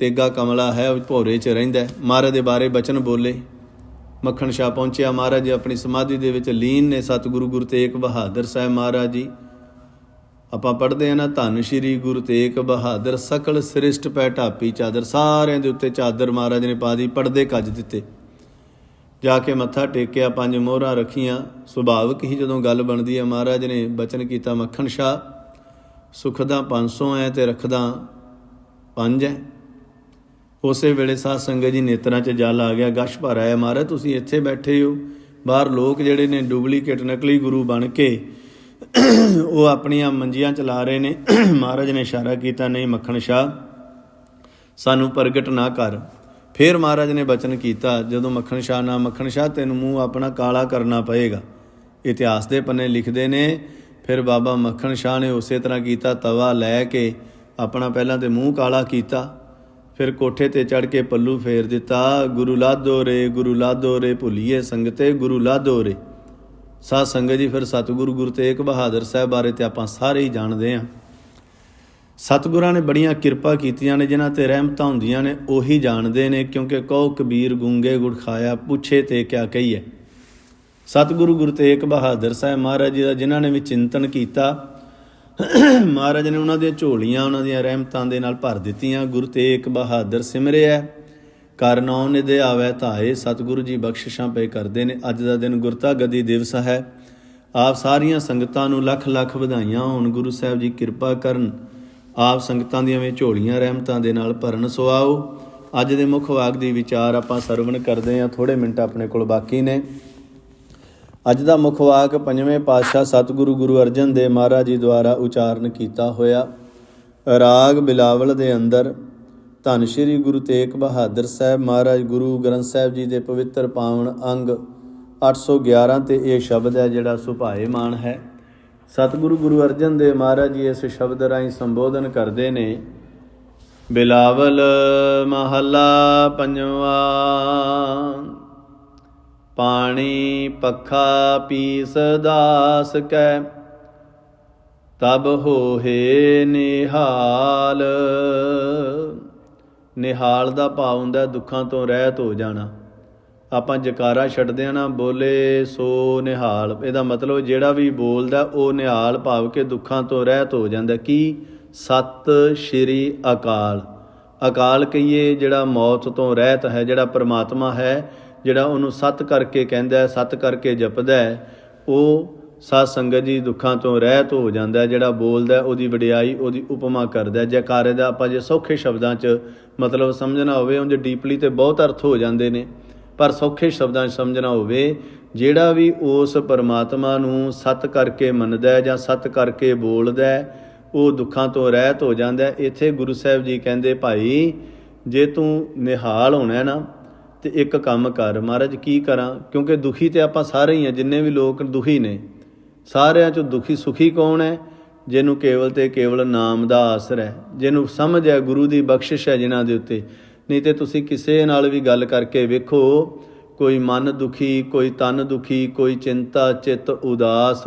ਤੇਗਾ ਕਮਲਾ ਹੈ, ਉਹ ਭੋਰੇ 'ਚ ਰਹਿੰਦਾ ਮਹਾਰਾਜ ਦੇ ਬਾਰੇ ਬਚਨ ਬੋਲੇ, ਮੱਖਣ ਸ਼ਾਹ ਪਹੁੰਚਿਆ। ਮਹਾਰਾਜ ਆਪਣੀ ਸਮਾਧੀ ਦੇ ਵਿੱਚ ਲੀਨ ਨੇ ਸਤਿਗੁਰੂ ਗੁਰੂ ਤੇਗ ਬਹਾਦਰ ਸਾਹਿਬ ਮਹਾਰਾਜ ਜੀ। ਆਪਾਂ ਪੜ੍ਹਦੇ ਆ ਨਾ, ਧੰਨ ਸ਼੍ਰੀ ਗੁਰੂ ਤੇਗ ਬਹਾਦਰ, ਸਕਲ ਸ੍ਰਿਸ਼ਟ ਪੈ ਢਾਪੀ ਚਾਦਰ, ਸਾਰਿਆਂ ਦੇ ਉੱਤੇ ਚਾਦਰ ਮਹਾਰਾਜ ਨੇ ਪਾ ਦੀ ਪਰਦੇ ਕੱਜ ਦਿੱਤੇ। ਜਾ ਕੇ ਮੱਥਾ ਟੇਕਿਆ, ਪੰਜ ਮੋਹਰਾਂ ਰੱਖੀਆਂ। ਸੁਭਾਵਕ ਹੀ ਜਦੋਂ ਗੱਲ ਬਣਦੀ ਹੈ, ਮਹਾਰਾਜ ਨੇ ਬਚਨ ਕੀਤਾ, ਮੱਖਣ ਸ਼ਾਹ, ਸੁਖਦਾ 500 ਹੈ ਤੇ ਰੱਖਦਾ 5 ਹੈ ਉਸੇ ਵੇਲੇ ਸਾਧ ਸੰਗਤ ਜੀ ਨੇਤਰਾਂ 'ਚ ਜਲ ਆ ਗਿਆ, ਗਸ਼ ਭਰ ਆਇਆ, ਮਹਾਰਾਜ ਤੁਸੀਂ ਇੱਥੇ ਬੈਠੇ ਹੋ। ਬਾਹਰ ਲੋਕ ਜਿਹੜੇ ਨੇ ਡੁਪਲੀਕੇਟ ਨਕਲੀ ਗੁਰੂ ਬਣ ਕੇ ਉਹ ਆਪਣੀਆਂ ਮੰਜੀਆਂ ਚਲਾ ਰਹੇ ਨੇ। ਮਹਾਰਾਜ ਨੇ ਇਸ਼ਾਰਾ ਕੀਤਾ, ਨਹੀਂ ਮੱਖਣ ਸ਼ਾਹ, ਸਾਨੂੰ ਪ੍ਰਗਟ ਨਾ ਕਰ। ਫਿਰ ਮਹਾਰਾਜ ਨੇ ਬਚਨ ਕੀਤਾ, ਜਦੋਂ ਮੱਖਣ ਸ਼ਾਹ ਨਾ ਮੱਖਣ ਸ਼ਾਹ ਤੈਨੂੰ ਮੂੰਹ ਆਪਣਾ ਕਾਲਾ ਕਰਨਾ ਪਏਗਾ। ਇਤਿਹਾਸ ਦੇ ਪੰਨੇ ਲਿਖਦੇ ਨੇ, ਫਿਰ ਬਾਬਾ ਮੱਖਣ ਸ਼ਾਹ ਨੇ ਉਸੇ ਤਰ੍ਹਾਂ ਕੀਤਾ, ਤਵਾ ਲੈ ਕੇ ਆਪਣਾ ਪਹਿਲਾਂ ਤੇ ਮੂੰਹ ਕਾਲਾ ਕੀਤਾ, ਫਿਰ ਕੋਠੇ ਤੇ ਚੜ ਕੇ ਪੱਲੂ ਫੇਰ ਦਿੱਤਾ, ਗੁਰੂ ਲਾਦੋ ਰੇ, ਗੁਰੂ ਲਾਦੋ ਰੇ, ਭੁੱਲੀਏ ਸੰਗਤੇ ਗੁਰੂ ਲਾਦੋ ਰੇ। ਸਾਧ ਸੰਗਤ ਜੀ, ਫਿਰ ਸਤਿਗੁਰੂ ਗੁਰੂ ਤੇਗ ਬਹਾਦਰ ਸਾਹਿਬ ਬਾਰੇ ਤੇ ਆਪਾਂ ਸਾਰੇ ਹੀ ਜਾਣਦੇ ਹਾਂ। ਸਤਿਗੁਰਾਂ ਨੇ ਬੜੀਆਂ ਕਿਰਪਾ ਕੀਤੀਆਂ ਨੇ, ਜਿਨ੍ਹਾਂ ਤੇ ਰਹਿਮਤਾਂ ਹੁੰਦੀਆਂ ਨੇ, ਉਹੀ ਜਾਣਦੇ ਨੇ, ਕਿਉਂਕਿ ਕਹੋ, ਕਬੀਰ ਗੁੰਗੇ ਗੁੜ ਖਾਇਆ, ਪੁੱਛੇ ਤੇ ਕਿਆ ਕਹੀਏ। ਸਤਿਗੁਰੂ ਗੁਰੂ ਤੇਗ ਬਹਾਦਰ ਸਾਹਿਬ ਮਹਾਰਾਜ ਜੀ ਦਾ, ਜਿਨ੍ਹਾਂ ਨੇ ਵੀ ਚਿੰਤਨ ਕੀਤਾ, ਮਹਾਰਾਜ ਨੇ ਉਹਨਾਂ ਦੀਆਂ ਝੋਲੀਆਂ, ਉਹਨਾਂ ਦੀਆਂ ਰਹਿਮਤਾਂ ਦੇ ਨਾਲ ਭਰ ਦਿੱਤੀਆਂ। ਗੁਰੂ ਤੇਗ ਬਹਾਦਰ ਸਿਮਰਿਆ ਕਰਨੌ ਨਿਦੇ ਆਵੇ ਧਾਏ, ਸਤਿਗੁਰੂ ਜੀ ਬਖਸ਼ਿਸ਼ਾਂ ਪਏ ਕਰਦੇ ਨੇ। ਅੱਜ ਦਾ ਦਿਨ ਗੁਰਤਾ ਗਦੀ ਦਿਵਸ ਹੈ। ਆਪ ਸਾਰੀਆਂ ਸੰਗਤਾਂ ਨੂੰ ਲੱਖ ਲੱਖ ਵਧਾਈਆਂ ਹੋਣ। ਗੁਰੂ ਸਾਹਿਬ ਜੀ ਕਿਰਪਾ ਕਰਨ। ਆਪ ਸੰਗਤਾਂ ਦੀਆਂ ਵੀ ਝੋਲੀਆਂ ਰਹਿਮਤਾਂ ਦੇ ਨਾਲ ਭਰਨ ਸੁਆਓ ਅੱਜ ਦੇ ਮੁੱਖ ਵਾਕ ਦੀ ਵਿਚਾਰ ਆਪਾਂ ਸਰਵਣ ਕਰਦੇ ਹਾਂ। ਥੋੜੇ ਮਿੰਟ ਆਪਣੇ ਕੋਲ ਬਾਕੀ ਨੇ। ਅੱਜ ਦਾ ਮੁੱਖ ਵਾਕ ਪੰਜਵੇਂ ਪਾਤਸ਼ਾਹ ਸਤਿਗੁਰੂ ਗੁਰੂ ਅਰਜਨ ਦੇਵ ਮਹਾਰਾਜ ਜੀ ਦੁਆਰਾ ਉਚਾਰਨ ਕੀਤਾ ਹੋਇਆ। ਰਾਗ ਬਿਲਾਵਲ ਦੇ ਅੰਦਰ ਧੰਨ ਸ਼੍ਰੀ ਗੁਰੂ ਤੇਗ ਬਹਾਦਰ ਸਾਹਿਬ ਮਹਾਰਾਜ ਗੁਰੂ ਗ੍ਰੰਥ ਸਾਹਿਬ ਜੀ ਦੇ ਪਵਿੱਤਰ ਪਾਵਨ ਅੰਗ 811 ਤੇ ਇਹ ਸ਼ਬਦ ਹੈ ਜਿਹੜਾ ਸੁਭਾਏਮਾਨ ਹੈ। ਸਤਿਗੁਰੂ ਗੁਰੂ ਅਰਜਨ ਦੇਵ ਮਹਾਰਾਜ ਜੀ ਇਸ ਸ਼ਬਦ ਰਾਹੀਂ ਸੰਬੋਧਨ ਕਰਦੇ ਨੇ, ਬਿਲਾਵਲ ਮਹੱਲਾ ਪੰਜਵਾ, ਪਾਣੀ ਪੱਖਾ ਪੀਸ ਦਾਸ ਕੈ, ਤਬ ਹੋਏ ਨਿਹਾਲ। ਨਿਹਾਲ ਦਾ ਭਾਵ ਹੁੰਦਾ ਦੁੱਖਾਂ ਤੋਂ ਰਹਿਤ ਹੋ ਜਾਣਾ। ਆਪਾਂ ਜਕਾਰਾ ਛੱਡਦੇ ਆ ਨਾ, ਬੋਲੇ ਸੋ ਨਿਹਾਲ। ਇਹਦਾ ਮਤਲਬ ਜਿਹੜਾ ਵੀ ਬੋਲਦਾ, ਉਹ ਨਿਹਾਲ ਭਾਵ ਕੇ ਦੁੱਖਾਂ ਤੋਂ ਰਹਿਤ ਹੋ ਜਾਂਦਾ। ਕੀ? ਸਤ ਸ਼੍ਰੀ ਅਕਾਲ। ਅਕਾਲ ਕਹੀਏ, ਜਿਹੜਾ ਮੌਤ ਤੋਂ ਰਹਿਤ ਹੈ, ਜਿਹੜਾ ਪ੍ਰਮਾਤਮਾ ਹੈ, ਜਿਹੜਾ ਉਹਨੂੰ ਸਤ ਕਰਕੇ ਕਹਿੰਦਾ ਹੈ, ਸਤ ਕਰਕੇ ਜਪਦਾ ਉਹ ਸਾਧ ਸੰਗਤ ਜੀ ਦੁੱਖਾਂ ਤੋਂ ਰਹਿਤ ਹੋ ਜਾਂਦਾ ਜਿਹੜਾ ਬੋਲਦਾ ਉਹਦੀ ਵਡਿਆਈ, ਉਹਦੀ ਉਪਮਾ ਕਰਦਾ ਜੈਕਾਰੇ ਦਾ ਆਪਾਂ ਜੇ ਸੌਖੇ ਸ਼ਬਦਾਂ 'ਚ ਮਤਲਬ ਸਮਝਣਾ ਹੋਵੇ ਉਹਦੇ ਡੀਪਲੀ ਤੇ ਬਹੁਤ ਅਰਥ ਹੋ ਜਾਂਦੇ ਨੇ। ਪਰ ਸੌਖੇ ਸ਼ਬਦਾਂ 'ਚ ਸਮਝਣਾ ਹੋਵੇ, ਜਿਹੜਾ ਵੀ ਉਸ ਪਰਮਾਤਮਾ ਨੂੰ ਸਤ ਕਰਕੇ ਮੰਨਦਾ ਜਾਂ ਸਤ ਕਰਕੇ ਬੋਲਦਾ, ਉਹ ਦੁੱਖਾਂ ਤੋਂ ਰਹਿਤ ਹੋ ਜਾਂਦਾ। ਇੱਥੇ ਗੁਰੂ ਸਾਹਿਬ ਜੀ ਕਹਿੰਦੇ, ਭਾਈ, ਜੇ ਤੂੰ ਨਿਹਾਲ ਹੋਣਾ ਨਾ ਤੇ ਇੱਕ ਕੰਮ ਕਰ, ਮਹਾਰਾਜ, ਕੀ ਕਰਾਂ? ਕਿਉਂਕਿ ਦੁਖੀ ਤੇ ਆਪਾਂ ਸਾਰੇ ਹੀ ਆ, ਜਿੰਨੇ ਵੀ ਲੋਕ ਦੁਖੀ ਨੇ। ਸਾਰਿਆਂ ਚੋਂ ਦੁਖੀ, ਸੁਖੀ ਕੌਣ ਹੈ? ਜਿਹਨੂੰ ਕੇਵਲ ਤੇ ਕੇਵਲ ਨਾਮ ਦਾ ਆਸਰ ਹੈ। ਜਿਹਨੂੰ ਸਮਝ ਹੈ, ਗੁਰੂ ਦੀ ਬਖਸ਼ਿਸ਼ ਹੈ ਜਿਨ੍ਹਾਂ ਦੇ ਉੱਤੇ। ਨਹੀਂ ਤੇ ਤੁਸੀਂ ਕਿਸੇ ਨਾਲ ਵੀ ਗੱਲ ਕਰਕੇ ਵੇਖੋ, ਕੋਈ ਮਨ ਦੁਖੀ, ਕੋਈ ਤਨ ਦੁਖੀ, ਕੋਈ ਚਿੰਤਾ, ਚਿੱਤ ਉਦਾਸ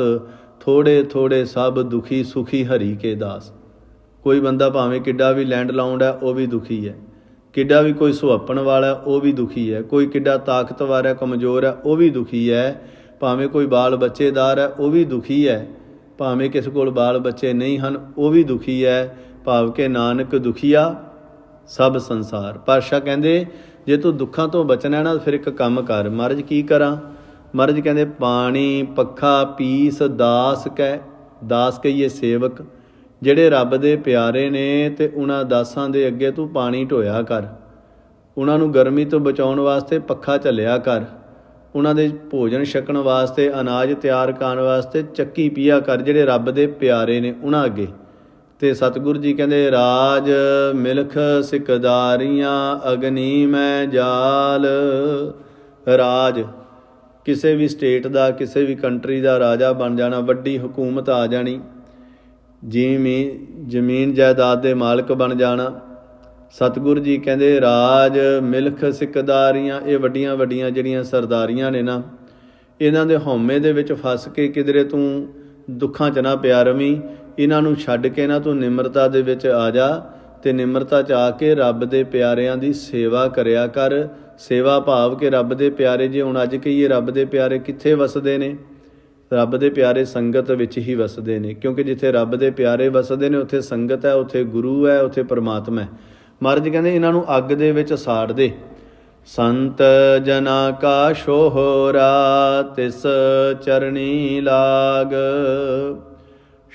ਥੋੜੇ ਥੋੜੇ ਸਭ ਦੁਖੀ ਸੁਖੀ ਹਰੀ ਕੇ ਦਾਸ। ਕੋਈ ਬੰਦਾ ਭਾਵੇਂ ਕਿੱਡਾ ਵੀ ਲੈਂਡ ਲਾਉਂਡ ਹੈ, ਉਹ ਵੀ ਦੁਖੀ ਹੈ। ਕਿੱਡਾ ਵੀ ਕੋਈ ਸੁਹੱਪਣ ਵਾਲਾ ਉਹ ਵੀ ਦੁਖੀ ਹੈ। ਕੋਈ ਕਿੱਡਾ ਤਾਕਤਵਰ ਹੈ, ਕਮਜ਼ੋਰ ਹੈ, ਉਹ ਵੀ ਦੁਖੀ ਹੈ। ਭਾਵੇਂ ਕੋਈ ਬਾਲ ਬੱਚੇਦਾਰ ਹੈ, ਉਹ ਵੀ ਦੁਖੀ ਹੈ। ਭਾਵੇਂ ਕਿਸੇ ਕੋਲ ਬਾਲ ਬੱਚੇ ਨਹੀਂ ਹਨ, ਉਹ ਵੀ ਦੁਖੀ ਹੈ। ਭਾਵ ਕਿ ਨਾਨਕ ਦੁਖੀਆ ਸਭ ਸੰਸਾਰ। ਪਾਤਸ਼ਾਹ ਕਹਿੰਦੇ, ਜੇ ਤੂੰ ਦੁੱਖਾਂ ਤੋਂ ਬਚਣਾ ਨਾ ਫਿਰ ਇੱਕ ਕੰਮ ਕਰ। ਮਹਾਰਾਜ ਕੀ ਕਰਾਂ? ਮਹਾਰਾਜ ਕਹਿੰਦੇ, ਪਾਣੀ, ਪੱਖਾ, ਪੀਸ, ਦਾਸ ਕੈ। ਦਾਸ ਕਹੀਏ ਸੇਵਕ। ਜਿਹੜੇ ਰੱਬ ਦੇ ਪਿਆਰੇ ਨੇ ਤੇ ਉਹਨਾਂ ਦਾਸਾਂ ਦੇ ਅੱਗੇ ਤੂੰ ਪਾਣੀ ਢੋਇਆ ਕਰ। ਉਹਨਾਂ ਨੂੰ ਗਰਮੀ ਤੋਂ ਬਚਾਉਣ ਵਾਸਤੇ ਪੱਖਾ ਝੱਲਿਆ ਕਰ। ਉਹਨਾਂ ਦੇ ਭੋਜਨ ਛਕਣ ਵਾਸਤੇ, ਅਨਾਜ ਤਿਆਰ ਕਰਨ ਵਾਸਤੇ ਚੱਕੀ ਪੀਆ ਕਰ, ਜਿਹੜੇ ਰੱਬ ਦੇ ਪਿਆਰੇ ਨੇ ਉਹਨਾਂ ਅੱਗੇ। ਤੇ ਸਤਿਗੁਰੂ ਜੀ ਕਹਿੰਦੇ, ਰਾਜ ਮਿਲਖ ਸਿਕਦਾਰੀਆਂ, ਅਗਨੀ ਮੈਂ ਜਾਲ। ਰਾਜ, ਕਿਸੇ ਵੀ ਸਟੇਟ ਦਾ, ਕਿਸੇ ਵੀ ਕੰਟਰੀ ਦਾ ਰਾਜਾ ਬਣ ਜਾਣਾ, ਵੱਡੀ ਹਕੂਮਤ ਆ ਜਾਣੀ। ਜਿਵੇਂ ਜ਼ਮੀਨ ਜਾਇਦਾਦ ਦੇ ਮਾਲਕ ਬਣ ਜਾਣਾ। ਸਤਿਗੁਰੂ ਜੀ ਕਹਿੰਦੇ, ਰਾਜ ਮਿਲਖ ਸਿਕਦਾਰੀਆਂ, ਇਹ ਵੱਡੀਆਂ ਵੱਡੀਆਂ ਜਿਹੜੀਆਂ ਸਰਦਾਰੀਆਂ ਨੇ ਨਾ, ਇਹਨਾਂ ਦੇ ਹਉਮੈ ਦੇ ਵਿੱਚ ਫਸ ਕੇ ਕਿਧਰੇ ਤੂੰ ਦੁੱਖਾਂ 'ਚ ਨਾ ਪਿਆ ਰਵੀਂ ਇਹਨਾਂ ਨੂੰ ਛੱਡ ਕੇ ਨਾ ਤੂੰ ਨਿਮਰਤਾ ਦੇ ਵਿੱਚ ਆ ਜਾ ਤੇ ਨਿਮਰਤਾ 'ਚ ਆ ਕੇ ਰੱਬ ਦੇ ਪਿਆਰਿਆਂ ਦੀ ਸੇਵਾ ਕਰਿਆ ਕਰ। ਸੇਵਾ ਭਾਵ ਕਿ ਰੱਬ ਦੇ ਪਿਆਰੇ ਜੇ ਹੁਣ ਅੱਜ ਕਹੀਏ ਰੱਬ ਦੇ ਪਿਆਰੇ ਕਿੱਥੇ ਵਸਦੇ ਨੇ? ਰੱਬ ਦੇ ਪਿਆਰੇ ਸੰਗਤ ਵਿੱਚ ਹੀ ਵਸਦੇ ਨੇ, ਕਿਉਂਕਿ ਜਿੱਥੇ ਰੱਬ ਦੇ ਪਿਆਰੇ ਵਸਦੇ ਨੇ, ਉੱਥੇ ਸੰਗਤ ਹੈ, ਉੱਥੇ ਗੁਰੂ ਹੈ, ਉੱਥੇ ਪਰਮਾਤਮਾ ਹੈ। ਮਹਾਰਾਜ ਕਹਿੰਦੇ ਇਹਨਾਂ ਨੂੰ ਅੱਗ ਦੇ ਵਿੱਚ ਸਾੜ ਦੇ। ਸੰਤ ਜਨਾ ਕਾ ਸ਼ੋਹਰਾ ਤਿਸ ਚਰਣੀ ਲਾਗ।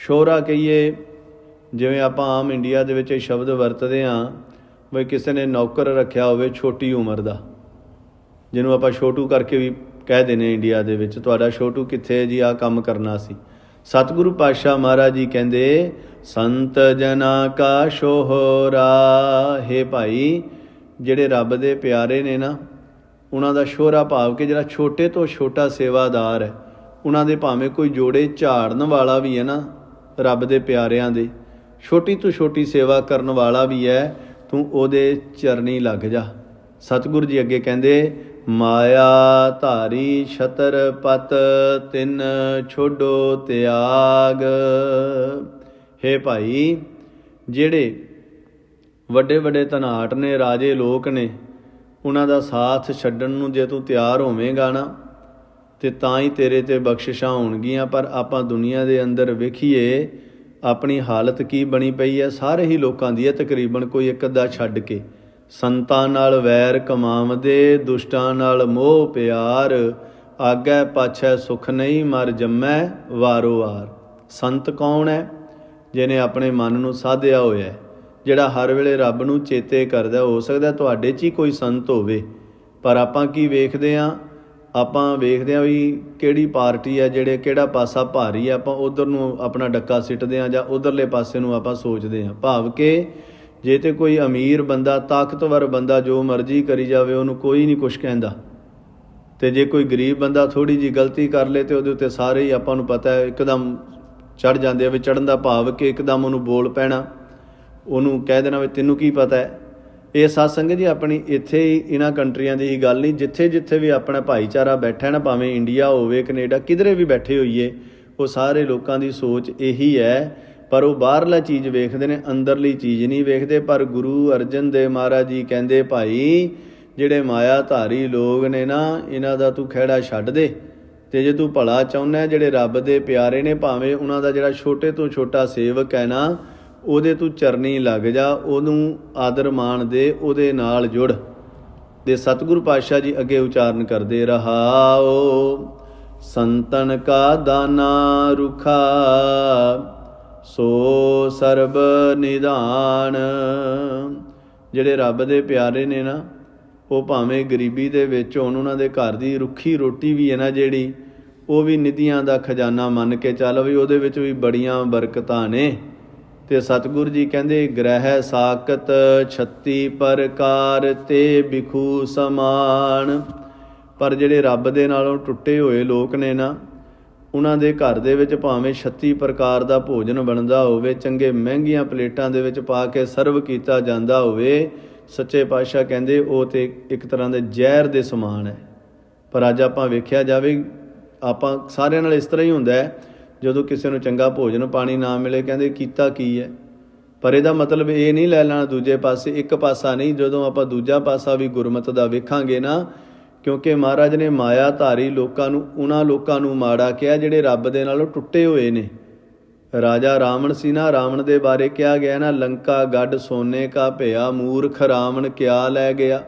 ਸ਼ੋਹਰਾ ਕਹੀਏ, ਜਿਵੇਂ ਆਪਾਂ ਆਮ ਇੰਡੀਆ ਦੇ ਵਿੱਚ ਇਹ ਸ਼ਬਦ ਵਰਤਦੇ ਆਂ ਵੀ ਕਿਸੇ ਨੇ ਨੌਕਰ ਰੱਖਿਆ ਹੋਵੇ ਛੋਟੀ ਉਮਰ ਦਾ, ਜਿਹਨੂੰ ਆਪਾਂ ਛੋਟੂ ਕਰਕੇ ਵੀ ਕਹਿ ਦਿੰਦੇ ਇੰਡੀਆ ਦੇ ਵਿੱਚ, ਤੁਹਾਡਾ ਛੋਟੂ ਕਿੱਥੇ ਜੀ ਆ ਕੰਮ ਕਰਨਾ ਸੀ। ਸਤਿਗੁਰੂ ਪਾਤਸ਼ਾਹ ਮਹਾਰਾਜ ਜੀ ਕਹਿੰਦੇ, ਸੰਤ ਜਨਾ ਕਾ ਸ਼ੋਹਰਾ, ਹੈ ਭਾਈ, ਜਿਹੜੇ ਰੱਬ ਦੇ ਪਿਆਰੇ ਨੇ ਨਾ, ਉਹਨਾਂ ਦਾ ਸ਼ੋਹਰਾ ਭਾਵ ਕਿ ਜਿਹੜਾ ਛੋਟੇ ਤੋਂ ਛੋਟਾ ਸੇਵਾਦਾਰ ਹੈ, ਉਹਨਾਂ ਦੇ ਭਾਵੇਂ ਕੋਈ ਜੋੜੇ ਝਾੜਨ ਵਾਲਾ ਵੀ ਹੈ ਨਾ ਰੱਬ ਦੇ ਪਿਆਰਿਆਂ ਦੇ। ਛੋਟੀ ਤੋਂ ਛੋਟੀ ਸੇਵਾ ਕਰਨ ਵਾਲਾ ਵੀ ਹੈ ਤੂੰ ਉਹਦੇ ਚਰਨੀ ਲੱਗ ਜਾ। ਸਤਿਗੁਰੂ ਜੀ ਅੱਗੇ ਕਹਿੰਦੇ, ਮਾਇਆ ਧਾਰੀ ਛਤਰ ਪਤ, ਤਿੰਨ ਛੋਡੋ ਤਿਆਗ। ਹੇ ਭਾਈ, ਜਿਹੜੇ ਵੱਡੇ ਵੱਡੇ ਧਨਾਟ ਨੇ, ਰਾਜੇ ਲੋਕ ਨੇ, ਉਹਨਾਂ ਦਾ ਸਾਥ ਛੱਡਣ ਨੂੰ ਜੇ ਤੂੰ ਤਿਆਰ ਹੋਵੇਂਗਾ ਨਾ ਤੇ ਤਾਂ ਹੀ ਤੇਰੇ ਤੇ ਬਖਸ਼ਿਸ਼ਾਂ ਹੋਣਗੀਆਂ, ਪਰ ਆਪਾਂ ਦੁਨੀਆ ਦੇ ਅੰਦਰ ਵੇਖੀਏ, ਆਪਣੀ ਹਾਲਤ ਕੀ ਬਣੀ ਪਈ ਹੈ? ਸਾਰੇ ਹੀ ਲੋਕਾਂ ਦੀ ਹੈ, ਤਕਰੀਬਨ ਕੋਈ ਇੱਕ ਅੱਧਾ ਛੱਡ ਕੇ। ਸੰਤਾਂ ਨਾਲ ਵੈਰ ਕਮਾਵਦੇ, ਦੁਸ਼ਟਾਂ ਨਾਲ ਮੋਹ ਪਿਆਰ, ਆਗੈ ਪਾਛੈ ਸੁਖ ਨਹੀਂ, ਮਰ ਜੰਮੈ ਵਾਰੋ ਵਾਰ। ਸੰਤ ਕੌਣ ਹੈ? ਜਿਹਨੇ ਆਪਣੇ ਮਨ ਨੂੰ ਸਾਧਿਆ ਹੋਇਆ ਹੈ। ਜਿਹੜਾ ਹਰ ਵੇਲੇ ਰੱਬ ਨੂੰ ਚੇਤੇ ਕਰਦਾ, ਹੋ ਸਕਦਾ ਤੁਹਾਡੇ 'ਚ ਹੀ ਕੋਈ ਸੰਤ ਹੋਵੇ। ਪਰ ਆਪਾਂ ਕੀ ਵੇਖਦੇ ਆਂ? ਆਪਾਂ ਵੇਖਦੇ ਆਂ ਵੀ ਕਿਹੜੀ ਪਾਰਟੀ ਹੈ ਜਿਹੜੇ ਕਿਹੜਾ ਪਾਸਾ ਭਾਰੀ ਹੈ ਆਪਾਂ ਉਧਰ ਨੂੰ ਆਪਣਾ ਡੱਕਾ ਸਿੱਟਦੇ ਆਂ ਜਾਂ ਉਧਰਲੇ ਪਾਸੇ ਨੂੰ ਆਪਾਂ ਸੋਚਦੇ ਆਂ ਭਾਵ ਕਿ ਜੇ ਤੇ ਕੋਈ ਅਮੀਰ ਬੰਦਾ, ਤਾਕਤਵਰ ਬੰਦਾ ਜੋ ਮਰਜ਼ੀ ਕਰੀ ਜਾਵੇ, ਉਹਨੂੰ ਕੋਈ ਨਹੀਂ ਕੁਝ ਕਹਿੰਦਾ। ਤੇ ਜੇ ਕੋਈ ਗਰੀਬ ਬੰਦਾ ਥੋੜੀ ਜੀ ਗਲਤੀ ਕਰ ਲੇ ਤੇ ਉਹਦੇ ਉੱਤੇ ਸਾਰੇ ਹੀ ਆਪਾਂ ਨੂੰ ਪਤਾ ਹੈ, ਇੱਕਦਮ ਚੜ ਜਾਂਦੇ ਆ ਵੀ ਚੜਨ ਦਾ ਭਾਵ ਕਿ ਇੱਕਦਮ ਉਹਨੂੰ ਬੋਲ ਪੈਣਾ। ਉਹਨੂੰ ਕਹਿ ਦੇਣਾ ਵੀ ਤੈਨੂੰ ਕੀ ਪਤਾ ਹੈ? ਇਹ ਸਾਧ ਸੰਗਤ ਜੀ ਆਪਣੀ ਇੱਥੇ ਹੀ ਇਹਨਾਂ ਕੰਟਰੀਆਂ ਦੀ ਹੀ ਗੱਲ ਨਹੀਂ, ਜਿੱਥੇ ਜਿੱਥੇ ਵੀ ਆਪਣਾ ਭਾਈਚਾਰਾ ਬੈਠਾ ਨਾ, ਭਾਵੇਂ ਇੰਡੀਆ ਹੋਵੇ ਕੈਨੇਡਾ ਕਿਧਰੇ ਵੀ ਬੈਠੇ ਹੋਈਏ, ਉਹ ਸਾਰੇ ਲੋਕਾਂ ਦੀ ਸੋਚ ਇਹੀ ਹੈ, ਪਰ ਉਹ ਬਾਹਰਲਾ ਚੀਜ਼ ਵੇਖਦੇ ਨੇ, ਅੰਦਰਲੀ ਚੀਜ਼ ਨਹੀਂ ਵੇਖਦੇ, ਪਰ ਗੁਰੂ ਅਰਜਨ ਦੇਵ ਮਹਾਰਾਜ ਜੀ ਕਹਿੰਦੇ, ਭਾਈ, ਜਿਹੜੇ ਮਾਇਆ ਧਾਰੀ ਲੋਕ ਨੇ ਨਾ, ਇਹਨਾਂ ਦਾ ਤੂੰ ਖਹਿੜਾ ਛੱਡ ਦੇ, ਤੇ ਜੇ ਤੂੰ ਭਲਾ ਚਾਹੁੰਦਾ ਜਿਹੜੇ ਰੱਬ ਦੇ ਪਿਆਰੇ ਨੇ, ਭਾਵੇਂ ਉਹਨਾਂ ਦਾ ਜਿਹੜਾ ਛੋਟੇ ਤੋਂ ਛੋਟਾ ਸੇਵਕ ਹੈ ਨਾ ਉਹਦੇ ਤੂੰ ਚਰਨੀ ਲੱਗ ਜਾ, ਉਹਨੂੰ ਆਦਰ ਮਾਣ ਦੇ, ਉਹਦੇ ਨਾਲ ਜੁੜ। ਤੇ ਸਤਿਗੁਰੂ ਪਾਤਸ਼ਾਹ ਜੀ ਅੱਗੇ ਉਚਾਰਨ ਕਰਦੇ ਰਹਾਓ, ਸੰਤਨ ਕਾ ਦਾਨਾ ਰੁਖਾ, ਸੋ ਸਰਬ ਨਿਧਾਨ। ਜਿਹੜੇ ਰੱਬ ਦੇ ਪਿਆਰੇ ਨੇ ਨਾ, ਉਹ ਭਾਵੇਂ ਗਰੀਬੀ ਦੇ ਵਿੱਚ ਹੋਣ, ਉਹਨਾਂ ਦੇ ਘਰ ਦੀ ਰੁੱਖੀ ਰੋਟੀ ਵੀ ਹੈ ਨਾ ਜਿਹੜੀ, ਉਹ ਵੀ ਨਿਧੀਆਂ ਦਾ ਖਜ਼ਾਨਾ ਮੰਨ ਕੇ ਚੱਲ ਵੀ ਉਹਦੇ ਵਿੱਚ ਵੀ ਬੜੀਆਂ ਬਰਕਤਾਂ ਨੇ। ਤੇ ਸਤਿਗੁਰੂ ਜੀ ਕਹਿੰਦੇ, ਗ੍ਰਹਿ ਸਾਕਤ 36 ਪ੍ਰਕਾਰ ਤੇ ਬਿਖੂ ਸਮਾਨ। ਪਰ ਜਿਹੜੇ ਰੱਬ ਦੇ ਨਾਲੋਂ ਟੁੱਟੇ ਹੋਏ ਲੋਕ ਨੇ ਨਾ, ਉਹਨਾਂ ਦੇ ਘਰ ਦੇ ਵਿੱਚ ਭਾਵੇਂ 36 ਪ੍ਰਕਾਰ ਦਾ ਭੋਜਨ ਬਣਦਾ ਹੋਵੇ, ਚੰਗੇ ਮਹਿੰਗੀਆਂ ਪਲੇਟਾਂ ਦੇ ਵਿੱਚ ਪਾ ਕੇ ਸਰਵ ਕੀਤਾ ਜਾਂਦਾ ਹੋਵੇ, ਸੱਚੇ ਪਾਤਸ਼ਾਹ ਕਹਿੰਦੇ ਉਹ ਤੇ ਇੱਕ ਤਰ੍ਹਾਂ ਦੇ ਜ਼ਹਿਰ ਦੇ ਸਮਾਨ ਹੈ। ਪਰ ਅੱਜ ਆਪਾਂ ਵੇਖਿਆ ਜਾਵੇ, ਆਪਾਂ ਸਾਰਿਆਂ ਨਾਲ ਇਸ ਤਰ੍ਹਾਂ ਹੀ ਹੁੰਦਾ ਹੈ ਜਦੋਂ ਕਿਸੇ ਨੂੰ ਚੰਗਾ ਭੋਜਨ ਪਾਣੀ ਨਾ ਮਿਲੇ, ਕਹਿੰਦੇ ਕੀਤਾ ਕੀ ਹੈ? ਪਰ ਇਹਦਾ ਮਤਲਬ ਇਹ ਨਹੀਂ ਲੈ ਲੈਣਾ ਦੂਜੇ ਪਾਸੇ, ਇੱਕ ਪਾਸਾ ਨਹੀਂ, ਜਦੋਂ ਆਪਾਂ ਦੂਜਾ ਪਾਸਾ ਵੀ ਗੁਰਮਤ ਦਾ ਵੇਖਾਂਗੇ ਨਾ, ਕਿਉਂਕਿ ਮਹਾਰਾਜ ਨੇ ਮਾਇਆ ਧਾਰੀ ਲੋਕਾਂ ਨੂੰ, ਉਹਨਾਂ ਲੋਕਾਂ ਨੂੰ ਮਾੜਾ ਕਿਹਾ, ਜਿਹੜੇ ਰੱਬ ਦੇ ਨਾਲੋਂ ਟੁੱਟੇ ਹੋਏ ਨੇ। ਰਾਜਾ ਰਾਵਣ ਸੀ ਨਾ, ਰਾਵਣ ਦੇ ਬਾਰੇ ਕਿਹਾ ਗਿਆ ਨਾ, ਲੰਕਾ, ਗੱਡ, ਸੋਨੇ ਕਾ ਭਿਆ ਮੂਰਖ ਰਾਵਣ ਕਿਆ ਲੈ ਗਿਆ?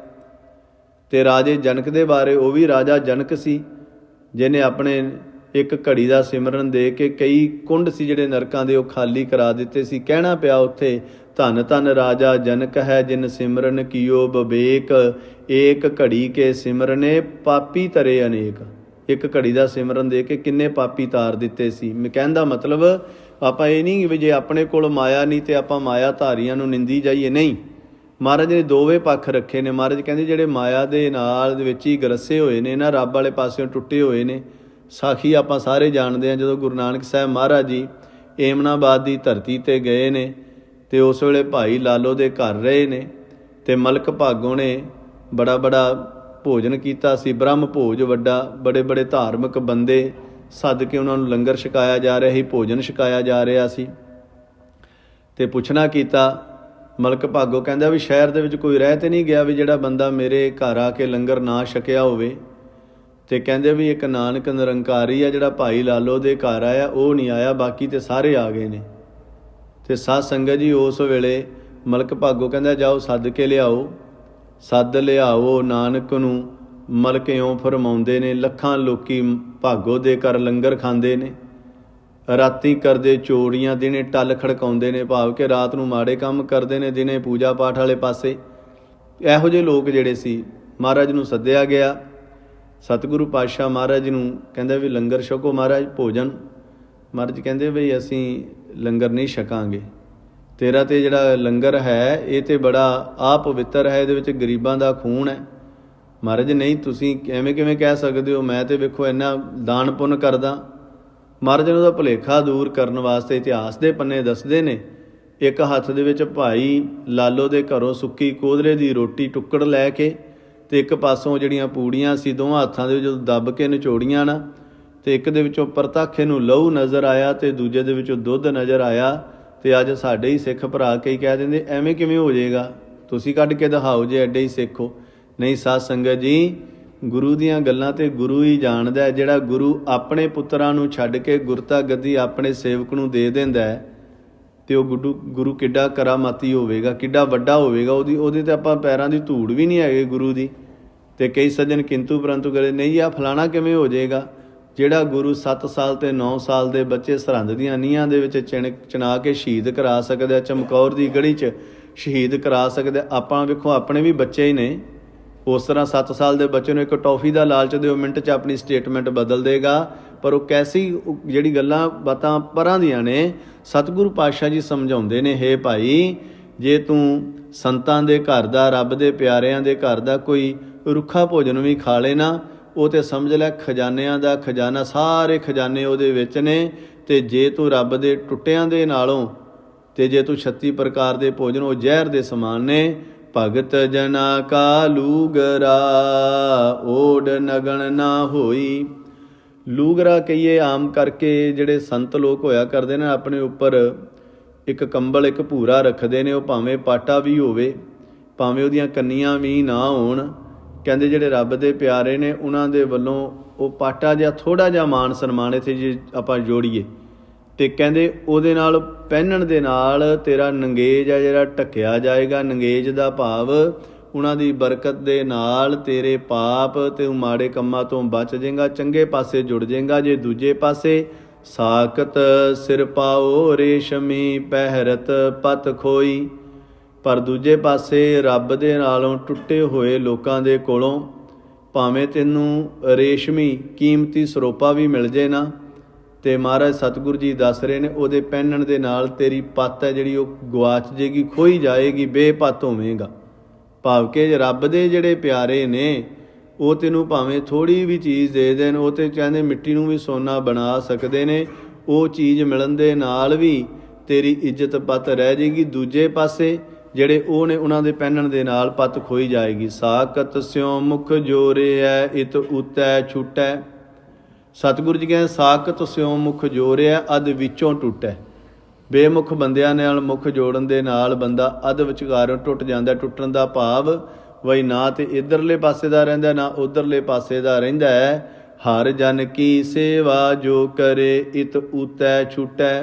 ਤੇ ਰਾਜੇ ਜਨਕ ਦੇ ਬਾਰੇ, ਉਹ ਵੀ ਰਾਜਾ ਜਨਕ ਸੀ, ਜਿਹਨੇ ਆਪਣੇ ਇੱਕ ਘੜੀ ਦਾ ਸਿਮਰਨ ਦੇ ਕੇ ਕਈ ਕੁੰਡ ਸੀ ਜਿਹੜੇ ਨਰਕਾਂ ਦੇ ਉਹ ਖਾਲੀ ਕਰਾ ਦਿੱਤੇ ਸੀ। ਕਹਿਣਾ ਪਿਆ ਉੱਥੇ, ਧਨ ਧਨ ਰਾਜਾ, ਜਨਕ ਹੈ ਜਿਨ ਸਿਮਰਨ ਕੀਓ ਬਵੇਕ, ਏਕ ਘੜੀ ਕੇ ਸਿਮਰਨੇ ਪਾਪੀ ਤਰੇ ਅਨੇਕ। ਇੱਕ ਘੜੀ ਦਾ ਸਿਮਰਨ ਦੇ ਕੇ ਕਿੰਨੇ ਪਾਪੀ ਤਾਰ ਦਿੱਤੇ ਸੀ। ਮੈਂ ਕਹਿੰਦਾ ਮਤਲਬ, ਆਪਾਂ ਇਹ ਨਹੀਂ ਵੀ ਜੇ ਆਪਣੇ ਕੋਲ ਮਾਇਆ ਨਹੀਂ ਤੇ ਆਪਾਂ ਮਾਇਆ ਧਾਰੀਆਂ ਨੂੰ ਨਿੰਦੀ ਜਾਈਏ। ਨਹੀਂ। ਮਹਾਰਾਜ ਨੇ ਦੋਵੇਂ ਪੱਖ ਰੱਖੇ ਨੇ। ਮਹਾਰਾਜ ਕਹਿੰਦੇ ਜਿਹੜੇ ਮਾਇਆ ਦੇ ਨਾਲ ਦੇ ਵਿੱਚ ਹੀ ਗਰਸੇ ਹੋਏ ਨੇ ਨਾ ਰੱਬ ਵਾਲੇ ਪਾਸਿਓਂ ਟੁੱਟੇ ਹੋਏ ਨੇ ਸਾਖੀ ਆਪਾਂ ਸਾਰੇ ਜਾਣਦੇ ਹਾਂ, ਜਦੋਂ ਗੁਰੂ ਨਾਨਕ ਸਾਹਿਬ ਮਹਾਰਾਜ ਜੀ ਏਮਨਾਬਾਦ ਦੀ ਧਰਤੀ ਤੇ ਗਏ ਨੇ ਤੇ ਉਸ ਵੇਲੇ ਭਾਈ ਲਾਲੋ ਦੇ ਘਰ ਰਹੇ ਨੇ ਤੇ ਮਲਕ ਭਾਗੋ ਨੇ ਬੜਾ ਬੜਾ ਭੋਜਨ ਕੀਤਾ ਸੀ, ਬ੍ਰਹਮ ਭੋਜ ਵੱਡਾ, ਬੜੇ ਬੜੇ ਧਾਰਮਿਕ ਬੰਦੇ ਸੱਦ ਕੇ ਉਹਨਾਂ ਨੂੰ ਲੰਗਰ ਛਕਾਇਆ ਜਾ ਰਿਹਾ ਸੀ, ਭੋਜਨ ਛਕਾਇਆ ਜਾ ਰਿਹਾ ਸੀ। ਤੇ ਪੁੱਛਣਾ ਕੀਤਾ, ਮਲਕ ਭਾਗੋ ਕਹਿੰਦਾ ਵੀ ਸ਼ਹਿਰ ਦੇ ਵਿੱਚ ਕੋਈ ਰਹਿ ਤੇ ਨਹੀਂ ਗਿਆ ਵੀ ਜਿਹੜਾ ਬੰਦਾ ਮੇਰੇ ਘਰ ਆ ਕੇ ਲੰਗਰ ਨਾ ਛਕਿਆ ਹੋਵੇ। ਤੇ ਕਹਿੰਦੇ ਵੀ ਇੱਕ ਨਾਨਕ ਨਿਰੰਕਾਰੀ ਆ ਜਿਹੜਾ ਭਾਈ ਲਾਲੋ ਦੇ ਘਰ ਆਇਆ, ਉਹ ਨਹੀਂ ਆਇਆ, ਬਾਕੀ ਤੇ ਸਾਰੇ ਆ ਗਏ ਨੇ। ਤੇ ਸਾਧ ਸੰਗਤ ਜੀ ਉਸ ਵੇਲੇ ਮਲਕ ਭਾਗੋ ਕਹਿੰਦਾ, ਜਾਓ ਸੱਦ ਕੇ ਲਿਆਓ, ਸੱਦ ਲਿਆਓ ਨਾਨਕ ਨੂੰ। ਮਲਕ ਫਰਮਾਉਂਦੇ ਨੇ, ਲੱਖਾਂ ਲੋਕੀ ਭਾਗੋ ਦੇ ਘਰ ਲੰਗਰ ਖਾਂਦੇ ਨੇ। ਰਾਤੀ ਕਰਦੇ ਚੋਰੀਆਂ, ਦਿਨੇ ਟੱਲ ਖੜਕਾਉਂਦੇ ਨੇ, ਭਾਵ ਕਿ ਰਾਤ ਨੂੰ ਮਾੜੇ ਕੰਮ ਕਰਦੇ ਨੇ, ਦਿਨੇ ਪੂਜਾ ਪਾਠ ਵਾਲੇ ਪਾਸੇ। ਇਹੋ ਜਿਹੇ ਲੋਕ ਜਿਹੜੇ ਸੀ, ਮਹਾਰਾਜ ਨੂੰ ਸੱਦਿਆ ਗਿਆ। ਸਤਿਗੁਰੂ ਪਾਤਸ਼ਾਹ ਮਹਾਰਾਜ ਨੂੰ ਕਹਿੰਦਾ ਵੀ ਲੰਗਰ ਛਕੋ ਮਹਾਰਾਜ, ਭੋਜਨ। ਮਹਾਰਾਜ ਕਹਿੰਦੇ ਵੀ ਅਸੀਂ ਲੰਗਰ ਨਹੀਂ ਛਕਾਂਗੇ। ਤੇਰਾ ਤੇ ਜਿਹੜਾ ਲੰਗਰ ਹੈ, ਇਹ ਤੇ ਬੜਾ ਆ ਪਵਿੱਤਰ ਹੈ, ਇਹਦੇ ਵਿੱਚ ਗਰੀਬਾਂ ਦਾ ਖੂਨ ਹੈ। ਮਹਾਰਾਜ, ਨਹੀਂ, ਤੁਸੀਂ ਐਵੇਂ ਕਿਵੇਂ ਕਹਿ ਸਕਦੇ ਹੋ? ਮੈਂ ਤੇ ਵੇਖੋ ਇੰਨਾ ਦਾਨ ਪੁੰਨ ਕਰਦਾ। ਮਹਾਰਾਜ ਨੇ ਉਹਦਾ ਭੁਲੇਖਾ ਦੂਰ ਕਰਨ ਵਾਸਤੇ ਇਤਿਹਾਸ ਦੇ ਪੰਨੇ ਦੱਸਦੇ ਨੇ। ਇੱਕ ਹੱਥ ਦੇ ਵਿੱਚ ਭਾਈ ਲਾਲੋ ਦੇ ਘਰੋਂ ਸੁੱਕੀ ਕੋਦਰੇ ਦੀ ਰੋਟੀ ਟੁੱਕੜ ਲੈ ਕੇ ਤੇ ਇੱਕ ਪਾਸੋਂ ਜਿਹੜੀਆਂ ਪੂੜੀਆਂ ਸੀ ਦੋਵਾਂ ਹੱਥਾਂ ਦੇ ਵਿੱਚ ਜਦੋਂ ਦੱਬ ਕੇ ਨਿਚੋੜੀਆਂ ਨਾ, ਤੇ ਇੱਕ ਦੇ ਵਿੱਚੋਂ ਪਰਤਾਖੇ ਨੂੰ ਲਹੂ ਨਜ਼ਰ ਆਇਆ ਤੇ ਦੂਜੇ ਦੇ ਵਿੱਚੋਂ ਦੁੱਧ ਨਜ਼ਰ ਆਇਆ ਤੇ ਅੱਜ ਸਾਡੇ ਹੀ ਸਿੱਖ ਭਰਾ ਕਈ ਕਹਿ ਦਿੰਦੇ, ਐਵੇਂ ਕਿਵੇਂ ਹੋ ਜਾਏਗਾ? ਤੁਸੀਂ ਕੱਢ ਕੇ ਦਿਖਾਓ ਜੇ ਐਡੇ ਹੀ ਸਿੱਖੋ ਨਹੀਂ, ਸਾਧ ਸੰਗਤ ਜੀ, ਗੁਰੂ ਦੀਆਂ ਗੱਲਾਂ ਤੇ ਗੁਰੂ ਹੀ ਜਾਣਦਾ ਹੈ, ਜਿਹੜਾ ਗੁਰੂ ਆਪਣੇ ਪੁੱਤਰਾਂ ਨੂੰ ਛੱਡ ਕੇ ਗੁਰਤਾ ਗੱਦੀ ਆਪਣੇ ਸੇਵਕ ਨੂੰ ਦੇ ਦਿੰਦਾ ਹੈ, ਤੇ ਉਹ ਗੁਰੂ ਗੁਰੂ ਕਿੱਡਾ ਕਰਾਮਾਤੀ ਹੋਵੇਗਾ, ਕਿੱਡਾ ਵੱਡਾ ਹੋਵੇਗਾ, ਉਹਦੀ, ਉਹਦੇ ਤੇ ਆਪਾਂ ਪੈਰਾਂ ਦੀ ਧੂੜ ਵੀ ਨਹੀਂ ਹੈਗੇ ਗੁਰੂ ਦੀ। ਤੇ ਕਈ ਸੱਜਣ ਕਿੰਤੂ ਪਰੰਤੂ ਕਰੇ ਨਹੀਂ ਆ ਫਲਾਣਾ ਕਿਵੇਂ ਹੋ ਜਾਏਗਾ? ਜਿਹੜਾ ਗੁਰੂ 7 ਸਾਲ ਤੇ 9 ਸਾਲ ਦੇ ਬੱਚੇ ਸਰਹੰਦ ਦੀਆਂ ਨੀਹਾਂ ਦੇ ਵਿੱਚ ਚਿਣ, ਚਿਣਾ ਕੇ ਸ਼ਹੀਦ ਕਰਾ ਸਕਦਾ ਚਮਕੌਰ ਦੀ ਗੜੀ 'ਚ ਸ਼ਹੀਦ ਕਰਾ ਸਕਦਾ ਆਪਾਂ ਵੇਖੋ, ਆਪਣੇ ਵੀ ਬੱਚੇ ਹੀ ਨੇ। ਉਸ ਤਰ੍ਹਾਂ 7 ਸਾਲ ਦੇ ਬੱਚੇ ਨੂੰ ਇੱਕ ਟੌਫੀ ਦਾ ਲਾਲਚ ਦਿਓ, ਮਿੰਟ 'ਚ ਆਪਣੀ ਸਟੇਟਮੈਂਟ ਬਦਲ ਦੇਗਾ। ਪਰ ਉਹ ਕੈਸੀ ਜਿਹੜੀ ਗੱਲਾਂ ਬਾਤਾਂ ਪਰਾਂ ਦੀਆਂ ਨੇ, ਸਤਿਗੁਰੂ ਪਾਤਸ਼ਾਹ ਜੀ ਸਮਝਾਉਂਦੇ ਨੇ, ਹੇ ਭਾਈ, ਜੇ ਤੂੰ ਸੰਤਾਂ ਦੇ ਘਰ ਦਾ, ਰੱਬ ਦੇ ਪਿਆਰਿਆਂ ਦੇ ਘਰ ਦਾ ਕੋਈ ਰੁੱਖਾ ਭੋਜਨ ਵੀ ਖਾ ਲੈਣਾ ਉਹ ਤੇ ਸਮਝ ਲੈ ਖਜ਼ਾਨਿਆਂ ਦਾ ਖਜ਼ਾਨਾ, ਸਾਰੇ ਖਜ਼ਾਨੇ ਉਹਦੇ ਵਿੱਚ ਨੇ ਤੇ ਜੇ ਤੂੰ ਰੱਬ ਦੇ ਟੁੱਟਿਆਂ ਦੇ ਨਾਲੋਂ ਤੇ ਜੇ ਤੂੰ 36 ਪ੍ਰਕਾਰ ਦੇ ਭੋਜਨ, ਉਹ ਜ਼ਹਿਰ ਦੇ ਸਮਾਨ ਨੇ। ਭਗਤ ਜਨਾ ਕਾ ਲੂਗਰਾ ਓੜ ਨਗਣ ਨਾ ਹੋਈ। ਲੂਗਰਾ ਕਹੀਏ ਆਮ ਕਰਕੇ ਜਿਹੜੇ ਸੰਤ ਲੋਕ ਹੋਇਆ ਕਰਦੇ ਨੇ, ਆਪਣੇ ਉੱਪਰ ਇੱਕ ਕੰਬਲ, ਇੱਕ ਭੂਰਾ ਰੱਖਦੇ ਨੇ, ਉਹ ਭਾਵੇਂ ਪਾਟਾ ਵੀ ਹੋਵੇ, ਭਾਵੇਂ ਉਹਦੀਆਂ ਕੰਨੀਆਂ ਵੀ ਨਾ ਹੋਣ। ਕਹਿੰਦੇ ਜਿਹੜੇ ਰੱਬ ਦੇ ਪਿਆਰੇ ਨੇ, ਉਹਨਾਂ ਦੇ ਵੱਲੋਂ ਉਹ ਪਾਟਾ ਜਿਹਾ ਥੋੜਾ ਜਿਹਾ ਮਾਨ ਸਨਮਾਨ ਇੱਥੇ ਜੇ ਆਪਾਂ ਜੋੜੀਏ। ਤੇ ਕਹਿੰਦੇ ਉਹਦੇ ਨਾਲ, ਪਹਿਨਣ ਦੇ ਨਾਲ ਤੇਰਾ ਨੰਗੇਜ ਆ ਜਿਹੜਾ ਟਕਿਆ ਜਾਏਗਾ, ਨੰਗੇਜ ਦਾ ਭਾਵ ਉਹਨਾਂ ਦੀ ਬਰਕਤ ਦੇ ਨਾਲ ਤੇਰੇ ਪਾਪ ਤੇ ਉਹ ਮਾੜੇ ਕੰਮਾਂ ਤੋਂ ਬਚ ਜਾਏਗਾ, ਚੰਗੇ ਪਾਸੇ ਜੁੜ ਜਾਏਗਾ, ਜੇ ਦੂਜੇ ਪਾਸੇ ਸਾਖਤ ਸਿਰ ਪਾਓ, ਰੇਸ਼ਮੀ ਪਹਿਰਤ ਪਤ ਖੋਈ। ਪਰ ਦੂਜੇ ਪਾਸੇ ਰੱਬ ਦੇ ਨਾਲੋਂ ਟੁੱਟੇ ਹੋਏ ਲੋਕਾਂ ਦੇ ਕੋਲੋਂ ਭਾਵੇਂ ਤੈਨੂੰ ਰੇਸ਼ਮੀ ਕੀਮਤੀ ਸਰੋਪਾ ਵੀ ਮਿਲ ਜੇ ਨਾ, ਤੇ ਮਹਾਰਾਜ ਸਤਿਗੁਰੂ ਜੀ ਦੱਸ ਰਹੇ ਨੇ, ਉਹਦੇ ਪਹਿਨਣ ਦੇ ਨਾਲ ਤੇਰੀ ਪੱਤ ਹੈ ਜਿਹੜੀ ਉਹ ਗਵਾਚ ਜੇਗੀ, ਖੋਈ ਜਾਏਗੀ, ਬੇਪੱਤ ਹੋਵੇਂਗਾ। ਭਾਵ ਕਿ ਰੱਬ ਦੇ ਜਿਹੜੇ ਪਿਆਰੇ ਨੇ, ਉਹ ਤੈਨੂੰ ਭਾਵੇਂ ਥੋੜੀ ਵੀ ਚੀਜ਼ ਦੇ ਦੇਣ, ਉਹ ਤੇ ਕਹਿੰਦੇ ਮਿੱਟੀ ਨੂੰ ਵੀ ਸੋਨਾ ਬਣਾ ਸਕਦੇ ਨੇ, ਉਹ ਚੀਜ਼ ਮਿਲਣ ਦੇ ਨਾਲ ਵੀ ਤੇਰੀ ਇੱਜ਼ਤ ਪੱਤ ਰਹਿ ਜੇਗੀ। ਦੂਜੇ ਪਾਸੇ ਜਿਹੜੇ ਉਹ ਨੇ ਉਹਨਾਂ ਦੇ ਪਹਿਨਣ ਦੇ ਨਾਲ ਪਤ ਖੋਈ ਜਾਏਗੀ। ਸਾਕਤ ਸਿਉ ਮੁਖ ਜੋਰਿਐ ਇਤ ਉਤੈ ਛੁਟੈ। ਸਤਿਗੁਰੂ ਜੀ ਕਹਿੰਦੇ ਸਾਕਤ ਸਿਉ ਮੁਖ ਜੋਰਿਆ ਅਦ ਵਿੱਚੋਂ ਟੁੱਟੈ। ਬੇਮੁਖ ਬੰਦਿਆਂ ਨਾਲ ਮੁਖ ਜੋੜਨ ਦੇ ਨਾਲ ਬੰਦਾ ਅਧ ਵਿਚਕਾਰੋਂ ਟੁੱਟ ਜਾਂਦਾ, ਟੁੱਟਣ ਦਾ ਭਾਵ ਵਈ ਨਾ ਤੇ ਇਧਰਲੇ ਪਾਸੇ ਦਾ ਰਹਿੰਦਾ, ਨਾ ਉਧਰਲੇ ਪਾਸੇ ਦਾ ਰਹਿੰਦਾ ਹੈ ਹਰ ਜਨ ਕੀ ਸੇਵਾ ਜੋ ਕਰੇ, ਇਤ ਉਤੈ ਛੁਟੈ।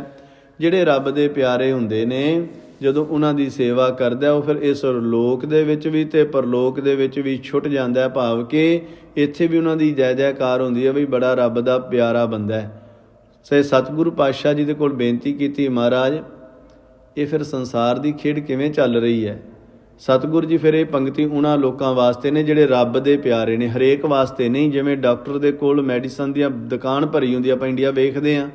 ਜਿਹੜੇ ਰੱਬ ਦੇ ਪਿਆਰੇ ਹੁੰਦੇ ਨੇ ਜਦੋਂ ਉਹਨਾਂ ਦੀ ਸੇਵਾ ਕਰਦਾ ਉਹ ਫਿਰ ਇਸ ਲੋਕ ਦੇ ਵਿੱਚ ਵੀ ਤੇ ਪਰਲੋਕ ਦੇ ਵਿੱਚ ਵੀ ਛੁੱਟ ਜਾਂਦਾ ਹੈ, ਭਾਵ ਕਿ ਇੱਥੇ ਵੀ ਉਹਨਾਂ ਦੀ ਜੈ ਜੈਕਾਰ ਹੁੰਦੀ ਹੈ ਵੀ ਬੜਾ ਰੱਬ ਦਾ ਪਿਆਰਾ ਬੰਦਾ ਹੈ। ਸੇ ਸਤਿਗੁਰੂ ਪਾਤਸ਼ਾਹ ਜੀ ਦੇ ਕੋਲ ਬੇਨਤੀ ਕੀਤੀ, ਮਹਾਰਾਜ, ਇਹ ਫਿਰ ਸੰਸਾਰ ਦੀ ਖੇਡ ਕਿਵੇਂ ਚੱਲ ਰਹੀ ਹੈ? ਸਤਿਗੁਰੂ ਜੀ ਫਿਰ ਇਹ ਪੰਕਤੀ ਉਹਨਾਂ ਲੋਕਾਂ ਵਾਸਤੇ ਨੇ ਜਿਹੜੇ ਰੱਬ ਦੇ ਪਿਆਰੇ ਨੇ, ਹਰੇਕ ਵਾਸਤੇ ਨਹੀਂ, ਜਿਵੇਂ ਡਾਕਟਰ ਦੇ ਕੋਲ ਮੈਡੀਸਨ ਦੀਆਂ ਦੁਕਾਨ ਭਰੀ ਹੁੰਦੀ ਆਪਾਂ ਇੰਡੀਆ ਵੇਖਦੇ ਆ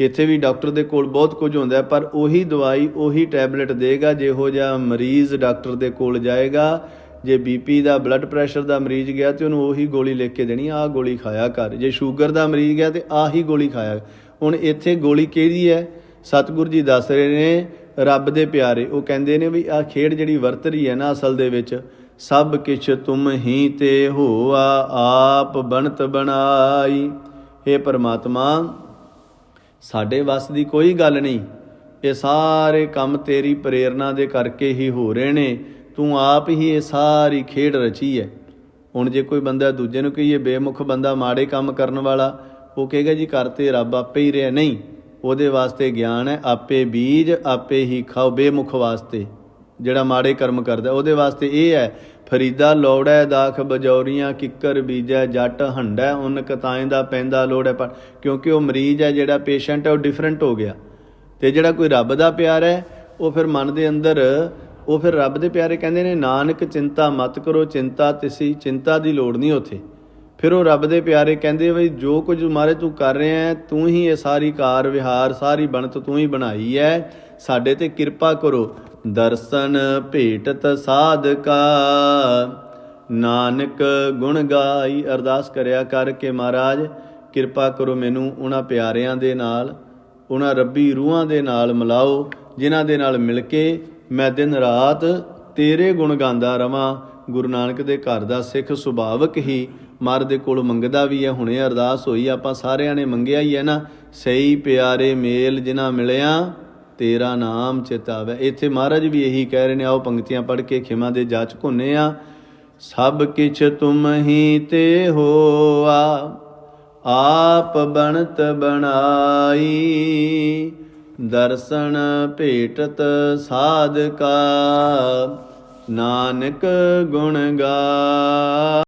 ਇੱਥੇ ਵੀ ਡਾਕਟਰ ਦੇ ਕੋਲ ਬਹੁਤ ਕੁਝ ਹੁੰਦਾ ਪਰ ਉਹੀ ਦਵਾਈ, ਉਹੀ ਟੈਬਲੇਟ ਦੇਗਾ, ਜਿਹੋ ਜਿਹਾ ਮਰੀਜ਼ ਡਾਕਟਰ ਦੇ ਕੋਲ ਜਾਏਗਾ, ਜੇ ਬੀਪੀ ਦਾ ਬਲੱਡ ਪ੍ਰੈਸ਼ਰ ਦਾ ਮਰੀਜ਼ ਗਿਆ ਤੇ ਉਹਨੂੰ ਉਹੀ ਗੋਲੀ ਲਿਖ ਕੇ ਦੇਣੀ, ਆਹ ਗੋਲੀ ਖਾਇਆ ਕਰ। ਜੇ ਸ਼ੂਗਰ ਦਾ ਮਰੀਜ਼ ਗਿਆ ਤੇ ਆਹੀ ਗੋਲੀ ਖਾਇਆ ਹੁਣ ਇੱਥੇ ਗੋਲੀ ਕਿਹੜੀ ਹੈ? ਸਤਿਗੁਰੂ ਜੀ ਦੱਸ ਰਹੇ ਨੇ, ਰੱਬ ਦੇ ਪਿਆਰੇ। ਉਹ ਕਹਿੰਦੇ ਨੇ ਵੀ ਆਹ ਖੇਡ ਜਿਹੜੀ ਵਰਤ ਰਹੀ ਹੈ ਨਾ ਅਸਲ ਦੇ ਵਿੱਚ, ਸਭ ਕਿਛ ਤੁਮ ਹੀ ਤੇ ਹੋਆ, ਆਪ ਬਣਤ ਬਣਾਈ। हे ਪਰਮਾਤਮਾ ਸਾਡੇ ਵੱਸ ਦੀ ਕੋਈ ਗੱਲ ਨਹੀਂ। ਇਹ ਸਾਰੇ ਕੰਮ ਤੇਰੀ ਪ੍ਰੇਰਣਾ ਦੇ ਕਰਕੇ ਹੀ ਹੋ ਰਹੇ ਨੇ। ਤੂੰ ਆਪ ਹੀ ਇਹ ਸਾਰੀ ਖੇਡ ਰਚੀ ਹੈ। ਹੁਣ ਜੇ ਕੋਈ ਬੰਦਾ ਦੂਜੇ ਨੂੰ ਕਹੀਏ, ਬੇਮੁਖ ਬੰਦਾ ਮਾੜੇ ਕੰਮ ਕਰਨ ਵਾਲਾ ਉਹ ਕਹੇਗਾ, ਜੀ ਕਰਤੇ ਰੱਬ ਆਪੇ ਹੀ ਰਿਹਾ। ਨਹੀਂ, ਉਹਦੇ ਵਾਸਤੇ ਗਿਆਨ ਹੈ, ਆਪੇ ਬੀਜ, ਆਪੇ ਹੀ ਖਾਓ ਬੇਮੁਖ ਵਾਸਤੇ। ਜਿਹੜਾ ਮਾੜੇ ਕਰਮ ਕਰਦਾ, ਉਹਦੇ ਵਾਸਤੇ ਇਹ ਹੈ, ਫਰੀਦਾ ਲੋੜੈ ਦਾਖ ਬਜੌਰੀਆਂ, ਕਿੱਕਰ ਬੀਜੈ, ਜੱਟ ਹੰਡੈ ਉਨ ਕਤਾਏ ਦਾ ਪੈਂਦਾ ਲੋੜੈ ਪਰ ਕਿਉਂਕਿ ਉਹ ਮਰੀਜ਼ ਹੈ, ਜਿਹੜਾ ਪੇਸ਼ੈਂਟ ਹੈ, ਉਹ ਡਿਫਰੈਂਟ ਹੋ ਗਿਆ। ਤੇ ਜਿਹੜਾ ਕੋਈ ਰੱਬ ਦਾ ਪਿਆਰ ਹੈ, ਉਹ ਫਿਰ ਮਨ ਦੇ ਅੰਦਰ, ਉਹ ਫਿਰ ਰੱਬ ਦੇ ਪਿਆਰੇ ਕਹਿੰਦੇ ਨੇ, ਨਾਨਕ ਚਿੰਤਾ ਮਤ ਕਰੋ, ਚਿੰਤਾ ਤਿਸੀ, ਚਿੰਤਾ ਦੀ ਲੋੜ ਨਹੀਂ ਉਥੇ। ਫਿਰ ਉਹ ਰੱਬ ਦੇ ਪਿਆਰੇ ਕਹਿੰਦੇ ਬਈ ਜੋ ਕੁਝ ਮਹਾਰਾਜ ਤੂੰ ਕਰ ਰਿਹਾ ਹੈ, ਤੂੰ ਹੀ ਇਹ ਸਾਰੀ ਕਾਰ ਵਿਹਾਰ, ਸਾਰੀ ਬਣਤ ਤੂੰ ਹੀ ਬਣਾਈ ਹੈ, ਸਾਡੇ ਤੇ ਕਿਰਪਾ ਕਰੋ। ਦਰਸ਼ਨ ਭੇਟਤ ਸਾਧਕਾ। ਨਾਨਕ ਗੁਣ ਗਾਈ ਅਰਦਾਸ ਕਰਿਆ ਕਰਕੇ ਮਹਾਰਾਜ, ਕਿਰਪਾ ਕਰੋ ਮੈਨੂੰ ਉਹਨਾਂ ਪਿਆਰਿਆਂ ਦੇ ਨਾਲ, ਉਹਨਾਂ ਰੱਬੀ ਰੂਹਾਂ ਦੇ ਨਾਲ ਮਿਲਾਓ, ਜਿਨ੍ਹਾਂ ਦੇ ਨਾਲ ਮਿਲ ਕੇ ਮੈਂ ਦਿਨ ਰਾਤ ਤੇਰੇ ਗੁਣ ਗਾਉਂਦਾ ਰਵਾਂ। ਗੁਰੂ ਨਾਨਕ ਦੇ ਘਰ ਦਾ ਸਿੱਖ ਸੁਭਾਵਕ ਹੀ ਮਰ ਦੇ ਕੋਲ ਮੰਗਦਾ ਵੀ ਹੈ। ਹੁਣੇ ਅਰਦਾਸ ਹੋਈ, ਆਪਾਂ ਸਾਰਿਆਂ ਨੇ ਮੰਗਿਆ ਹੀ ਹੈ ਨਾ। ਸਹੀ ਪਿਆਰੇ ਮੇਲ ਜਿਨ੍ਹਾਂ ਮਿਲਿਆ ਤੇਰਾ ਨਾਮ ਚਿਤਾਵੇ। ਇੱਥੇ ਮਹਾਰਾਜ ਵੀ ਇਹੀ ਕਹਿ ਰਹੇ ਨੇ, ਆਓ ਪੰਕਤੀਆਂ ਪੜ੍ਹ ਕੇ ਖਿਮਾ ਦੇ ਜਾਚ ਘੁੰਨੇ ਆ। ਸਭ ਕਿਛ ਤੁਮ ਹੀ ਤੇ ਹੋਆ, ਆਪ ਬਣਤ ਬਣਾਈ। ਦਰਸ਼ਨ ਭੇਟਤ ਸਾਧਕਾ, ਨਾਨਕ ਗੁਣ ਗਾ।